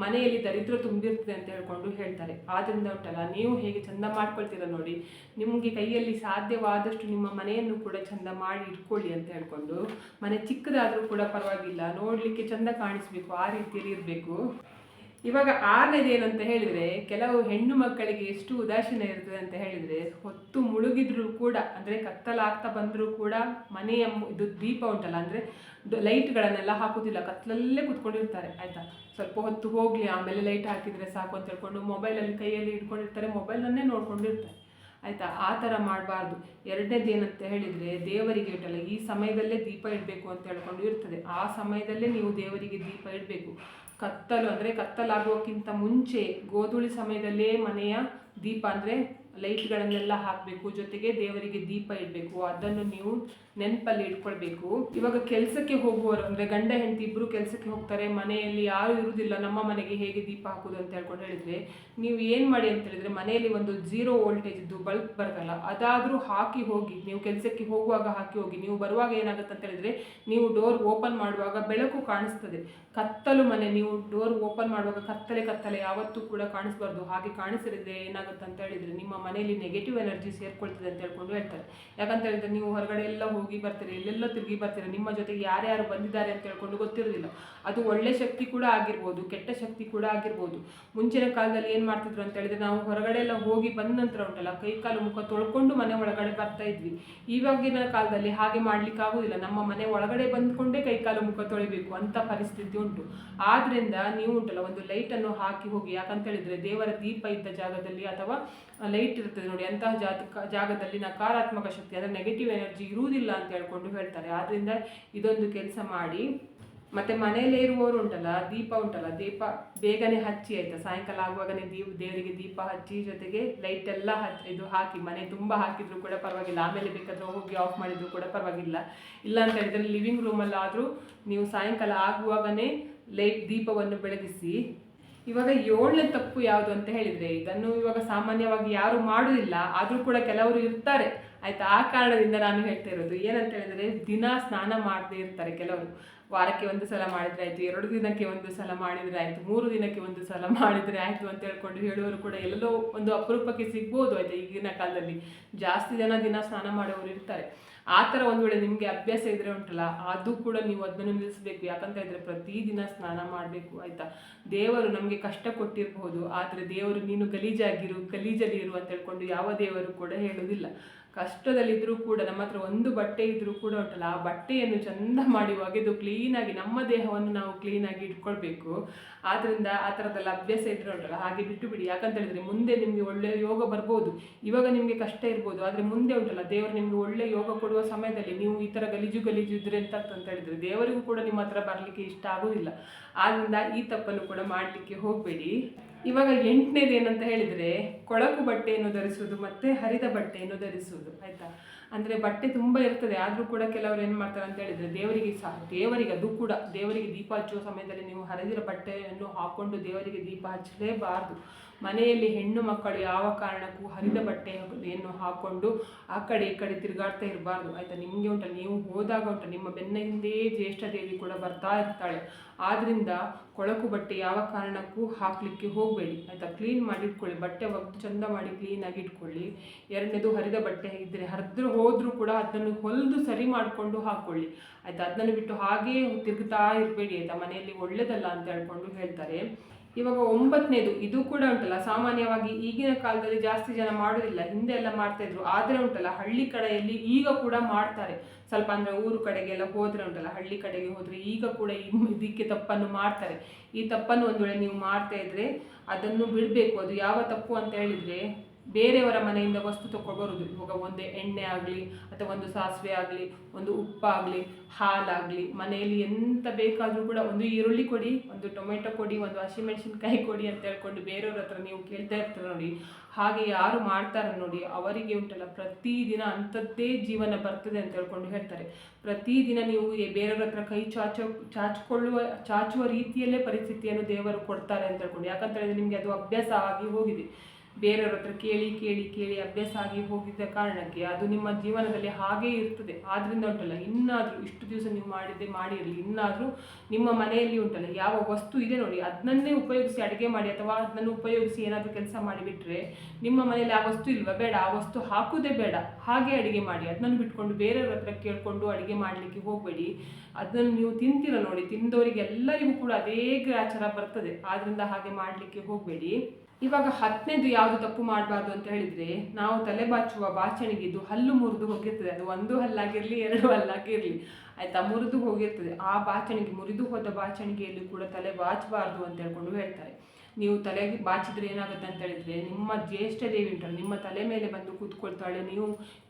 A: ಮನೆಯಲ್ಲಿ ದರಿದ್ರ ತುಂಬಿರ್ತದೆ ಅಂತ ಹೇಳ್ಕೊಂಡು ಹೇಳ್ತಾರೆ. ಆದ್ದರಿಂದ ಉಂಟಲ್ಲ, ನೀವು ಹೇಗೆ ಚಂದ ಮಾಡ್ಕೊಳ್ತೀರ ನೋಡಿ. ನಿಮಗೆ ಕೈಯಲ್ಲಿ ಸಾಧ್ಯವಾದಷ್ಟು ನಿಮ್ಮ ಮನೆಯನ್ನು ಕೂಡ ಚಂದ ಮಾಡಿ ಇಟ್ಕೊಳ್ಳಿ ಅಂತ ಹೇಳ್ಕೊಂಡು, ಮನೆ ಚಿಕ್ಕದಾದರೂ ಕೂಡ ಪರವಾಗಿಲ್ಲ. ನೋಡಲಿಕ್ಕೆ ಚಂದ ಕಾಣಿಸ್ಬೇಕು, ಆ ರೀತಿಯಲ್ಲಿ ಇರಬೇಕು. ಇವಾಗ ಆರನೇದು ಏನಂತ ಹೇಳಿದರೆ, ಕೆಲವು ಹೆಣ್ಣು ಮಕ್ಕಳಿಗೆ ಎಷ್ಟು ಉದಾಸೀನ ಇರ್ತದೆ ಅಂತ ಹೇಳಿದರೆ, ಹೊತ್ತು ಮುಳುಗಿದ್ರು ಕೂಡ, ಅಂದರೆ ಕತ್ತಲಾಗ್ತಾ ಬಂದರೂ ಕೂಡ ಮನೆಯ ಇದು ದೀಪ ಉಂಟಲ್ಲ, ಅಂದರೆ ಲೈಟ್ಗಳನ್ನೆಲ್ಲ ಹಾಕೋದಿಲ್ಲ ಕತ್ತಲಲ್ಲೇ ಕೂತ್ಕೊಂಡಿರ್ತಾರೆ, ಆಯಿತಾ? ಸ್ವಲ್ಪ ಹೊತ್ತು ಹೋಗಲಿ, ಆಮೇಲೆ ಲೈಟ್ ಹಾಕಿದರೆ ಸಾಕು ಅಂತ ಹೇಳ್ಕೊಂಡು ಮೊಬೈಲಲ್ಲಿ ಕೈಯಲ್ಲಿ ಇಟ್ಕೊಂಡಿರ್ತಾರೆ ಮೊಬೈಲನ್ನೇ ನೋಡ್ಕೊಂಡಿರ್ತಾರೆ, ಆಯಿತಾ? ಆ ಥರ ಮಾಡಬಾರ್ದು. ಎರಡನೇದು ಏನಂತ ಹೇಳಿದರೆ, ದೇವರಿಗೆ ಇಟ್ಟಲ್ಲ, ಈ ಸಮಯದಲ್ಲೇ ದೀಪ ಇಡಬೇಕು ಅಂತ ಹೇಳ್ಕೊಂಡು ಇರ್ತದೆ. ಆ ಸಮಯದಲ್ಲೇ ನೀವು ದೇವರಿಗೆ ದೀಪ ಇಡಬೇಕು. ಕತ್ತಲು ಅಂದರೆ ಕತ್ತಲಾಗೋಕ್ಕಿಂತ ಮುಂಚೆ ಗೋಧೂಳಿ ಸಮಯದಲ್ಲೇ ಮನೆಯ ದೀಪ ಅಂದರೆ ಲೈಟ್ಗಳನ್ನೆಲ್ಲ ಹಾಕಬೇಕು, ಜೊತೆಗೆ ದೇವರಿಗೆ ದೀಪ ಇಡಬೇಕು, ಅದನ್ನು ನೀವು ನೆನಪಲ್ಲಿ ಇಟ್ಕೊಳ್ಬೇಕು. ಇವಾಗ ಕೆಲಸಕ್ಕೆ ಹೋಗುವವರು, ಅಂದರೆ ಗಂಡ, ಹೆಂಡತಿ ಇಬ್ಬರು ಕೆಲಸಕ್ಕೆ ಹೋಗ್ತಾರೆ, ಮನೆಯಲ್ಲಿ ಯಾರು ಇರುವುದಿಲ್ಲ, ನಮ್ಮ ಮನೆಗೆ ಹೇಗೆ ದೀಪ ಹಾಕೋದು ಅಂತ ಹೇಳ್ಕೊಂಡು ಹೇಳಿದ್ರೆ, ನೀವು ಏನು ಮಾಡಿ ಅಂತ ಹೇಳಿದ್ರೆ, ಮನೆಯಲ್ಲಿ ಒಂದು ಜೀರೋ ವೋಲ್ಟೇಜ್ ಇದ್ದು ಬಲ್ಬ್ ಬರ್ತಲ್ಲ ಅದಾದರೂ ಹಾಕಿ ಹೋಗಿ, ನೀವು ಕೆಲಸಕ್ಕೆ ಹೋಗುವಾಗ ಹಾಕಿ ಹೋಗಿ, ನೀವು ಬರುವಾಗ ಏನಾಗುತ್ತೆ ಅಂತ ಹೇಳಿದ್ರೆ, ನೀವು ಡೋರ್ ಓಪನ್ ಮಾಡುವಾಗ ಬೆಳಕು ಕಾಣಿಸ್ತದೆ. ಕತ್ತಲು ಮನೆ, ನೀವು ಡೋರ್ ಓಪನ್ ಮಾಡುವಾಗ ಕತ್ತಲೆ ಕತ್ತಲೆ, ಯಾವತ್ತೂ ಕೂಡ ಕಾಣಿಸ್ಬಾರ್ದು. ಹಾಗೆ ಕಾಣಿಸಿದ್ರೆ ಏನಾಗುತ್ತೆ ಅಂತ ಹೇಳಿದ್ರೆ, ನಿಮ್ಮ ಮನೆಯಲ್ಲಿ ನೆಗೆಟಿವ್ ಎನರ್ಜಿ ಸೇರ್ಕೊಳ್ತದೆ ಅಂತ ಹೇಳ್ಕೊಂಡು ಹೇಳ್ತಾರೆ. ಯಾಕಂತ ಹೇಳಿದ್ರೆ ನೀವು ಹೊರಗಡೆ ಎಲ್ಲ ಹೋಗಿ ಬರ್ತೀರಿ, ಎಲ್ಲೆಲ್ಲ ತಿರುಗಿ ಬರ್ತೀರಿ, ನಿಮ್ಮ ಜೊತೆಗೆ ಯಾರ್ಯಾರು ಬಂದಿದ್ದಾರೆ ಅಂತ ಹೇಳ್ಕೊಂಡು ಗೊತ್ತಿರೋದಿಲ್ಲ ಅದು ಒಳ್ಳೆ ಶಕ್ತಿ ಕೂಡ ಆಗಿರ್ಬೋದು, ಕೆಟ್ಟ ಶಕ್ತಿ ಕೂಡ ಆಗಿರ್ಬೋದು. ಮುಂಚಿನ ಕಾಲದಲ್ಲಿ ಏನು ಮಾಡ್ತಿದ್ರು ಅಂತ ಹೇಳಿದ್ರೆ ನಾವು ಹೊರಗಡೆ ಎಲ್ಲ ಹೋಗಿ ಬಂದ ನಂತರ ಉಂಟಲ್ಲ, ಕೈ ಕಾಲು ಮುಖ ತೊಳ್ಕೊಂಡು ಮನೆ ಒಳಗಡೆ ಬರ್ತಾ ಇದ್ವಿ. ಇವಾಗಿನ ಕಾಲದಲ್ಲಿ ಹಾಗೆ ಮಾಡ್ಲಿಕ್ಕೆ ಆಗೋದಿಲ್ಲ ನಮ್ಮ ಮನೆ ಒಳಗಡೆ ಬಂದ್ಕೊಂಡೇ ಕೈ ಕಾಲು ಮುಖ ತೊಳಿಬೇಕು ಅಂತ ಪರಿಸ್ಥಿತಿ ಉಂಟು. ಆದ್ರಿಂದ ನೀವು ಉಂಟಲ್ಲ, ಒಂದು ಲೈಟನ್ನು ಹಾಕಿ ಹೋಗಿ, ಯಾಕಂತ ಹೇಳಿದ್ರೆ ದೇವರ ದೀಪ ಇದ್ದ ಜಾಗದಲ್ಲಿ ಅಥವಾ ಲೈಟ್ ಇರ್ತದೆ ನೋಡಿ, ಅಂತಹ ಜಾತಕ, ಜಾಗದಲ್ಲಿ ನಕಾರಾತ್ಮಕ ಶಕ್ತಿ, ಅಂದರೆ ನೆಗೆಟಿವ್ ಎನರ್ಜಿ ಇರುವುದಿಲ್ಲ ಅಂತ ಹೇಳ್ಕೊಂಡು ಹೇಳ್ತಾರೆ. ಆದ್ದರಿಂದ ಇದೊಂದು ಕೆಲಸ ಮಾಡಿ, ಮತ್ತೆ ಮನೆಯಲ್ಲೇ ಇರುವವರು ಉಂಟಲ್ಲ, ದೀಪ ಉಂಟಲ್ಲ, ದೀಪ ಬೇಗನೆ ಹಚ್ಚಿ ಆಯಿತಾ? ಸಾಯಂಕಾಲ ಆಗುವಾಗನೇ ದೀಪ, ದೇವರಿಗೆ ದೀಪ ಹಚ್ಚಿ ಜೊತೆಗೆ ಲೈಟ್ ಎಲ್ಲ ಹಚ್ಚಿ ಇದು ಹಾಕಿ, ಮನೆ ತುಂಬ ಹಾಕಿದ್ರು ಕೂಡ ಪರವಾಗಿಲ್ಲ. ಆಮೇಲೆ ಬೇಕಾದ್ರೆ ಹೋಗಿ ಆಫ್ ಮಾಡಿದ್ರು ಕೂಡ ಪರವಾಗಿಲ್ಲ. ಇಲ್ಲ ಅಂತ ಹೇಳಿದ್ರೆ ಲಿವಿಂಗ್ ರೂಮಲ್ಲಾದರೂ ನೀವು ಸಾಯಂಕಾಲ ಆಗುವಾಗನೇ ಲೈಟ್ ದೀಪವನ್ನು ಬೆಳಗಿಸಿ ಇವಾಗ ಏಳನೇ ತಪ್ಪು ಯಾವುದು ಅಂತ ಹೇಳಿದ್ರೆ, ಇದನ್ನು ಇವಾಗ ಸಾಮಾನ್ಯವಾಗಿ ಯಾರು ಮಾಡೋದಿಲ್ಲ, ಆದರೂ ಕೂಡ ಕೆಲವರು ಇರ್ತಾರೆ. ಆಯಿತಾ? ಆ ಕಾರಣದಿಂದ ನಾನು ಹೇಳ್ತಾ ಇರೋದು, ಏನಂತ ಹೇಳಿದ್ರೆ, ದಿನ ಸ್ನಾನ ಮಾಡದೇ ಇರ್ತಾರೆ ಕೆಲವರು. ವಾರಕ್ಕೆ ಒಂದು ಸಲ ಮಾಡಿದರೆ ಆಯಿತು, ಎರಡು ದಿನಕ್ಕೆ ಒಂದು ಸಲ ಮಾಡಿದರೆ ಆಯಿತು, ಮೂರು ದಿನಕ್ಕೆ ಒಂದು ಸಲ ಮಾಡಿದರೆ ಆಯಿತು ಅಂತ ಹೇಳ್ಕೊಂಡು ಹೇಳುವವರು ಕೂಡ ಎಲ್ಲೋ ಒಂದು ಅಪರೂಪಕ್ಕೆ ಸಿಗ್ಬೋದು ಆಯ್ತಾ ಈಗಿನ ಕಾಲದಲ್ಲಿ. ಜಾಸ್ತಿ ಜನ ದಿನ ಸ್ನಾನ ಮಾಡೋರು ಇರ್ತಾರೆ. ಆ ಥರ ಒಂದು ವೇಳೆ ನಿಮಗೆ ಅಭ್ಯಾಸ ಇದ್ರೆ ಉಂಟಲ್ಲ, ಅದು ಕೂಡ ನೀವು ಅದನ್ನು ನಿಲ್ಲಿಸಬೇಕು. ಯಾಕಂತ ಹೇಳಿದ್ರೆ ಪ್ರತಿದಿನ ಸ್ನಾನ ಮಾಡಬೇಕು ಆಯಿತಾ? ದೇವರು ನಮಗೆ ಕಷ್ಟ ಕೊಟ್ಟಿರಬಹುದು, ಆದರೆ ದೇವರು ನೀನು ಗಲೀಜಾಗಿರು, ಗಲೀಜಲ್ಲಿ ಇರು ಅಂತ ಹೇಳ್ಕೊಂಡು ಯಾವ ದೇವರು ಕೂಡ ಹೇಳುವುದಿಲ್ಲ ಕಷ್ಟದಲ್ಲಿದ್ದರೂ ಕೂಡ ನಮ್ಮ ಹತ್ರ ಒಂದು ಬಟ್ಟೆ ಇದ್ದರೂ ಕೂಡ ಉಂಟಲ್ಲ, ಆ ಬಟ್ಟೆಯನ್ನು ಚಂದ ಮಾಡಿ ಒಗೆದು ಕ್ಲೀನಾಗಿ ನಮ್ಮ ದೇಹವನ್ನು ನಾವು ಕ್ಲೀನಾಗಿ ಇಟ್ಕೊಳ್ಬೇಕು. ಆದ್ದರಿಂದ ಆ ಥರದ್ದೆಲ್ಲ ಅಭ್ಯಾಸ ಇದ್ರೆ ಉಂಟಲ್ಲ, ಹಾಗೆ ಬಿಟ್ಟು ಬಿಡಿ. ಯಾಕಂತ ಹೇಳಿದ್ರೆ ಮುಂದೆ ನಿಮಗೆ ಒಳ್ಳೆಯ ಯೋಗ ಬರ್ಬೋದು. ಇವಾಗ ನಿಮಗೆ ಕಷ್ಟ ಇರ್ಬೋದು, ಆದರೆ ಮುಂದೆ ಉಂಟಲ್ಲ, ದೇವರು ನಿಮಗೆ ಒಳ್ಳೆಯ ಯೋಗ ಕೊಡುವ ಸಮಯದಲ್ಲಿ ನೀವು ಈ ಥರ ಗಲೀಜು ಗಲೀಜು ಅಂತ ಅಂತ ಹೇಳಿದ್ರೆ ದೇವರಿಗೂ ಕೂಡ ನಿಮ್ಮ ಹತ್ರ ಬರಲಿಕ್ಕೆ ಇಷ್ಟ ಆಗೋದಿಲ್ಲ. ಆದ್ದರಿಂದ ಈ ತಪ್ಪನ್ನು ಕೂಡ ಮಾಡಲಿಕ್ಕೆ ಹೋಗಬೇಡಿ. ಇವಾಗ ಎಂಟನೇದು ಏನಂತ ಹೇಳಿದರೆ, ಕೊಳಕು ಬಟ್ಟೆಯನ್ನು ಧರಿಸುವುದು ಮತ್ತು ಹರಿದ ಬಟ್ಟೆಯನ್ನು ಧರಿಸುವುದು, ಆಯಿತಾ? ಅಂದರೆ ಬಟ್ಟೆ ತುಂಬ ಇರ್ತದೆ, ಆದರೂ ಕೂಡ ಕೆಲವರು ಏನು ಮಾಡ್ತಾರೆ ಅಂತ ಹೇಳಿದರೆ, ದೇವರಿಗೆ ಸಹ ದೇವರಿಗೆ ಅದು ಕೂಡ, ದೇವರಿಗೆ ದೀಪ ಹಚ್ಚುವ ಸಮಯದಲ್ಲಿ ನೀವು ಹರಿದಿರೋ ಬಟ್ಟೆಯನ್ನು ಹಾಕ್ಕೊಂಡು ದೇವರಿಗೆ ದೀಪ ಹಚ್ಚಲೇಬಾರ್ದು. ಮನೆಯಲ್ಲಿ ಹೆಣ್ಣು ಮಕ್ಕಳು ಯಾವ ಕಾರಣಕ್ಕೂ ಹರಿದ ಬಟ್ಟೆಯನ್ನು ಹಾಕ್ಕೊಂಡು ಆ ಕಡೆ ಈ ಕಡೆ ತಿರುಗಾಡ್ತಾ ಇರಬಾರ್ದು. ಆಯಿತಾ? ನಿಮಗೆ ಉಂಟು ನೀವು ಹೋದಾಗ ಉಂಟು ನಿಮ್ಮ ಬೆನ್ನ ಹಿಂದೆ ಜ್ಯೇಷ್ಠ ದೇವಿ ಕೂಡ ಬರ್ತಾ ಇರ್ತಾಳೆ. ಆದ್ದರಿಂದ ಕೊಳಕು ಬಟ್ಟೆ ಯಾವ ಕಾರಣಕ್ಕೂ ಹಾಕಲಿಕ್ಕೆ ಹೋಗಬೇಡಿ. ಆಯಿತಾ? ಕ್ಲೀನ್ ಮಾಡಿಟ್ಕೊಳ್ಳಿ, ಬಟ್ಟೆ ಒಗ್ದು ಚಂದ ಮಾಡಿ ಕ್ಲೀನಾಗಿ ಇಟ್ಕೊಳ್ಳಿ. ಎರಡನೇದು ಹರಿದ ಬಟ್ಟೆ ಇದ್ದರೆ ಹರಿದ್ರು ಹೋದರೂ ಕೂಡ ಅದನ್ನು ಹೊಲಿದು ಸರಿ ಮಾಡಿಕೊಂಡು ಹಾಕ್ಕೊಳ್ಳಿ. ಆಯಿತಾ? ಅದನ್ನು ಬಿಟ್ಟು ಹಾಗೇ ತಿರುಗ್ತಾ ಇರಬೇಡಿ. ಆಯಿತಾ? ಮನೆಯಲ್ಲಿ ಒಳ್ಳೆಯದಲ್ಲ ಅಂತ ಹೇಳ್ಕೊಂಡು ಹೇಳ್ತಾರೆ. ಇವಾಗ ಒಂಬತ್ತನೇದು ಇದು ಕೂಡ ಉಂಟಲ್ಲ, ಸಾಮಾನ್ಯವಾಗಿ ಈಗಿನ ಕಾಲದಲ್ಲಿ ಜಾಸ್ತಿ ಜನ ಮಾಡೋದಿಲ್ಲ, ಹಿಂದೆ ಎಲ್ಲ ಮಾಡ್ತಾ ಇದ್ರು, ಆದರೆ ಉಂಟಲ್ಲ, ಹಳ್ಳಿ ಕಡೆಯಲ್ಲಿ ಈಗ ಕೂಡ ಮಾಡ್ತಾರೆ. ಸ್ವಲ್ಪ ಅಂದ್ರೆ ಊರು ಕಡೆಗೆಲ್ಲ ಹೋದರೆ ಉಂಟಲ್ಲ, ಹಳ್ಳಿ ಕಡೆಗೆ ಹೋದರೆ ಈಗ ಕೂಡ ಇದಕ್ಕೆ ತಪ್ಪನ್ನು ಮಾಡ್ತಾರೆ. ಈ ತಪ್ಪನ್ನು ಒಂದು ವೇಳೆ ನೀವು ಮಾಡ್ತಾ ಇದ್ರೆ ಅದನ್ನು ಬಿಡಬೇಕು, ಅದು ಯಾವ ತಪ್ಪು ಅಂತ ಹೇಳಿದ್ರೆ ಬೇರೆಯವರ ಮನೆಯಿಂದ ವಸ್ತು ತಗೊಬರುದು ಇವಾಗ ಒಂದು ಎಣ್ಣೆ ಆಗಲಿ ಅಥವಾ ಒಂದು ಸಾಸಿವೆ ಆಗಲಿ, ಒಂದು ಉಪ್ಪಾಗಲಿ, ಹಾಲಾಗಲಿ, ಮನೆಯಲ್ಲಿ ಎಂತ ಬೇಕಾದರೂ ಕೂಡ ಒಂದು ಈರುಳ್ಳಿ ಕೊಡಿ, ಒಂದು ಟೊಮೆಟೊ ಕೊಡಿ, ಒಂದು ಹಸಿಮೆಣಸಿನ್ಕಾಯಿ ಕೊಡಿ ಅಂತ ಹೇಳ್ಕೊಂಡು ಬೇರೆಯವ್ರ ಹತ್ರ ನೀವು ಕೇಳ್ತಾ ಇರ್ತಾರೆ ನೋಡಿ. ಹಾಗೆ ಯಾರು ಮಾಡ್ತಾರೆ ನೋಡಿ, ಅವರಿಗೆ ಉಂಟಲ್ಲ, ಪ್ರತಿದಿನ ಅಂಥದ್ದೇ ಜೀವನ ಬರ್ತದೆ ಅಂತ ಹೇಳ್ಕೊಂಡು ಹೇಳ್ತಾರೆ. ಪ್ರತಿದಿನ ನೀವು ಬೇರೆಯವ್ರ ಹತ್ರ ಕೈ ಚಾಚೋ, ಚಾಚಿಕೊಳ್ಳುವ, ಚಾಚುವ ರೀತಿಯಲ್ಲೇ ಪರಿಸ್ಥಿತಿಯನ್ನು ದೇವರು ಕೊಡ್ತಾರೆ ಅಂತ ಹೇಳ್ಕೊಂಡು. ಯಾಕಂತ ಹೇಳಿದ್ರೆ ನಿಮಗೆ ಅದು ಅಭ್ಯಾಸ ಆಗಿ ಹೋಗಿದೆ. ಬೇರೆಯವ್ರ ಹತ್ರ ಕೇಳಿ ಕೇಳಿ ಕೇಳಿ ಅಭ್ಯಾಸ ಆಗಿ ಹೋಗಿದ್ದ ಕಾರಣಕ್ಕೆ ಅದು ನಿಮ್ಮ ಜೀವನದಲ್ಲಿ ಹಾಗೇ ಇರ್ತದೆ. ಆದ್ರಿಂದ ಉಂಟಲ್ಲ, ಇನ್ನಾದರೂ ಇಷ್ಟು ದಿವಸ ನೀವು ಮಾಡಿದ್ದೆ, ಮಾಡಿರಲಿ, ಇನ್ನಾದರೂ ನಿಮ್ಮ ಮನೆಯಲ್ಲಿ ಉಂಟಲ್ಲ, ಯಾವ ವಸ್ತು ಇದೆ ನೋಡಿ ಅದನ್ನೇ ಉಪಯೋಗಿಸಿ ಅಡುಗೆ ಮಾಡಿ ಅಥವಾ ಅದನ್ನು ಉಪಯೋಗಿಸಿ ಏನಾದರೂ ಕೆಲಸ ಮಾಡಿಬಿಟ್ರೆ ನಿಮ್ಮ ಮನೆಯಲ್ಲಿ ಆ ವಸ್ತು ಇಲ್ವಾ? ಬೇಡ, ಆ ವಸ್ತು ಹಾಕೋದೇ ಬೇಡ. ಹಾಗೆ ಅಡುಗೆ ಮಾಡಿ ಅದನ್ನು ಬಿಟ್ಕೊಂಡು ಬೇರೆಯವ್ರ ಹತ್ರ ಕೇಳಿಕೊಂಡು ಅಡುಗೆ ಮಾಡಲಿಕ್ಕೆ ಹೋಗಬೇಡಿ. ಅದನ್ನು ನೀವು ತಿಂತೀರ ನೋಡಿ ತಿಂದವರಿಗೆ ಎಲ್ಲರಿಗೂ ಕೂಡ ಅದೇ ಗ್ರಾಚಾರ ಬರ್ತದೆ. ಆದ್ರಿಂದ ಹಾಗೆ ಮಾಡಲಿಕ್ಕೆ ಹೋಗಬೇಡಿ. ಇವಾಗ ಹತ್ತನೇದು ಯಾವುದು ತಪ್ಪು ಮಾಡಬಾರ್ದು ಅಂತ ಹೇಳಿದ್ರೆ ನಾವು ತಲೆ ಬಾಚುವ ಬಾಚಣಿಗೆ ಇದು ಹಲ್ಲು ಮುರಿದು ಹೋಗಿರ್ತದೆ. ಅದು ಒಂದು ಹಲ್ಲಾಗಿರಲಿ, ಎರಡು ಹಲ್ಲಾಗಿರಲಿ. ಆಯ್ತಾ? ಮುರಿದು ಹೋಗಿರ್ತದೆ. ಆ ಬಾಚಣಿಗೆ, ಮುರಿದು ಹೋದ ಬಾಚಣಿಗೆಯಲ್ಲಿ ಕೂಡ ತಲೆ ಬಾಚಬಾರ್ದು ಅಂತ ಹೇಳ್ಕೊಂಡು ಹೇಳ್ತಾರೆ. ನೀವು ತಲೆಗೆ ಬಾಚಿದ್ರೆ ಏನಾಗುತ್ತೆ ಅಂತ ಹೇಳಿದ್ರೆ ನಿಮ್ಮ ಜ್ಯೇಷ್ಠ ದೇವಿ ಉಂಟಲ್ಲ, ನಿಮ್ಮ ತಲೆ ಮೇಲೆ ಬಂದು ಕೂತ್ಕೊಳ್ತಾಳೆ, ನೀವು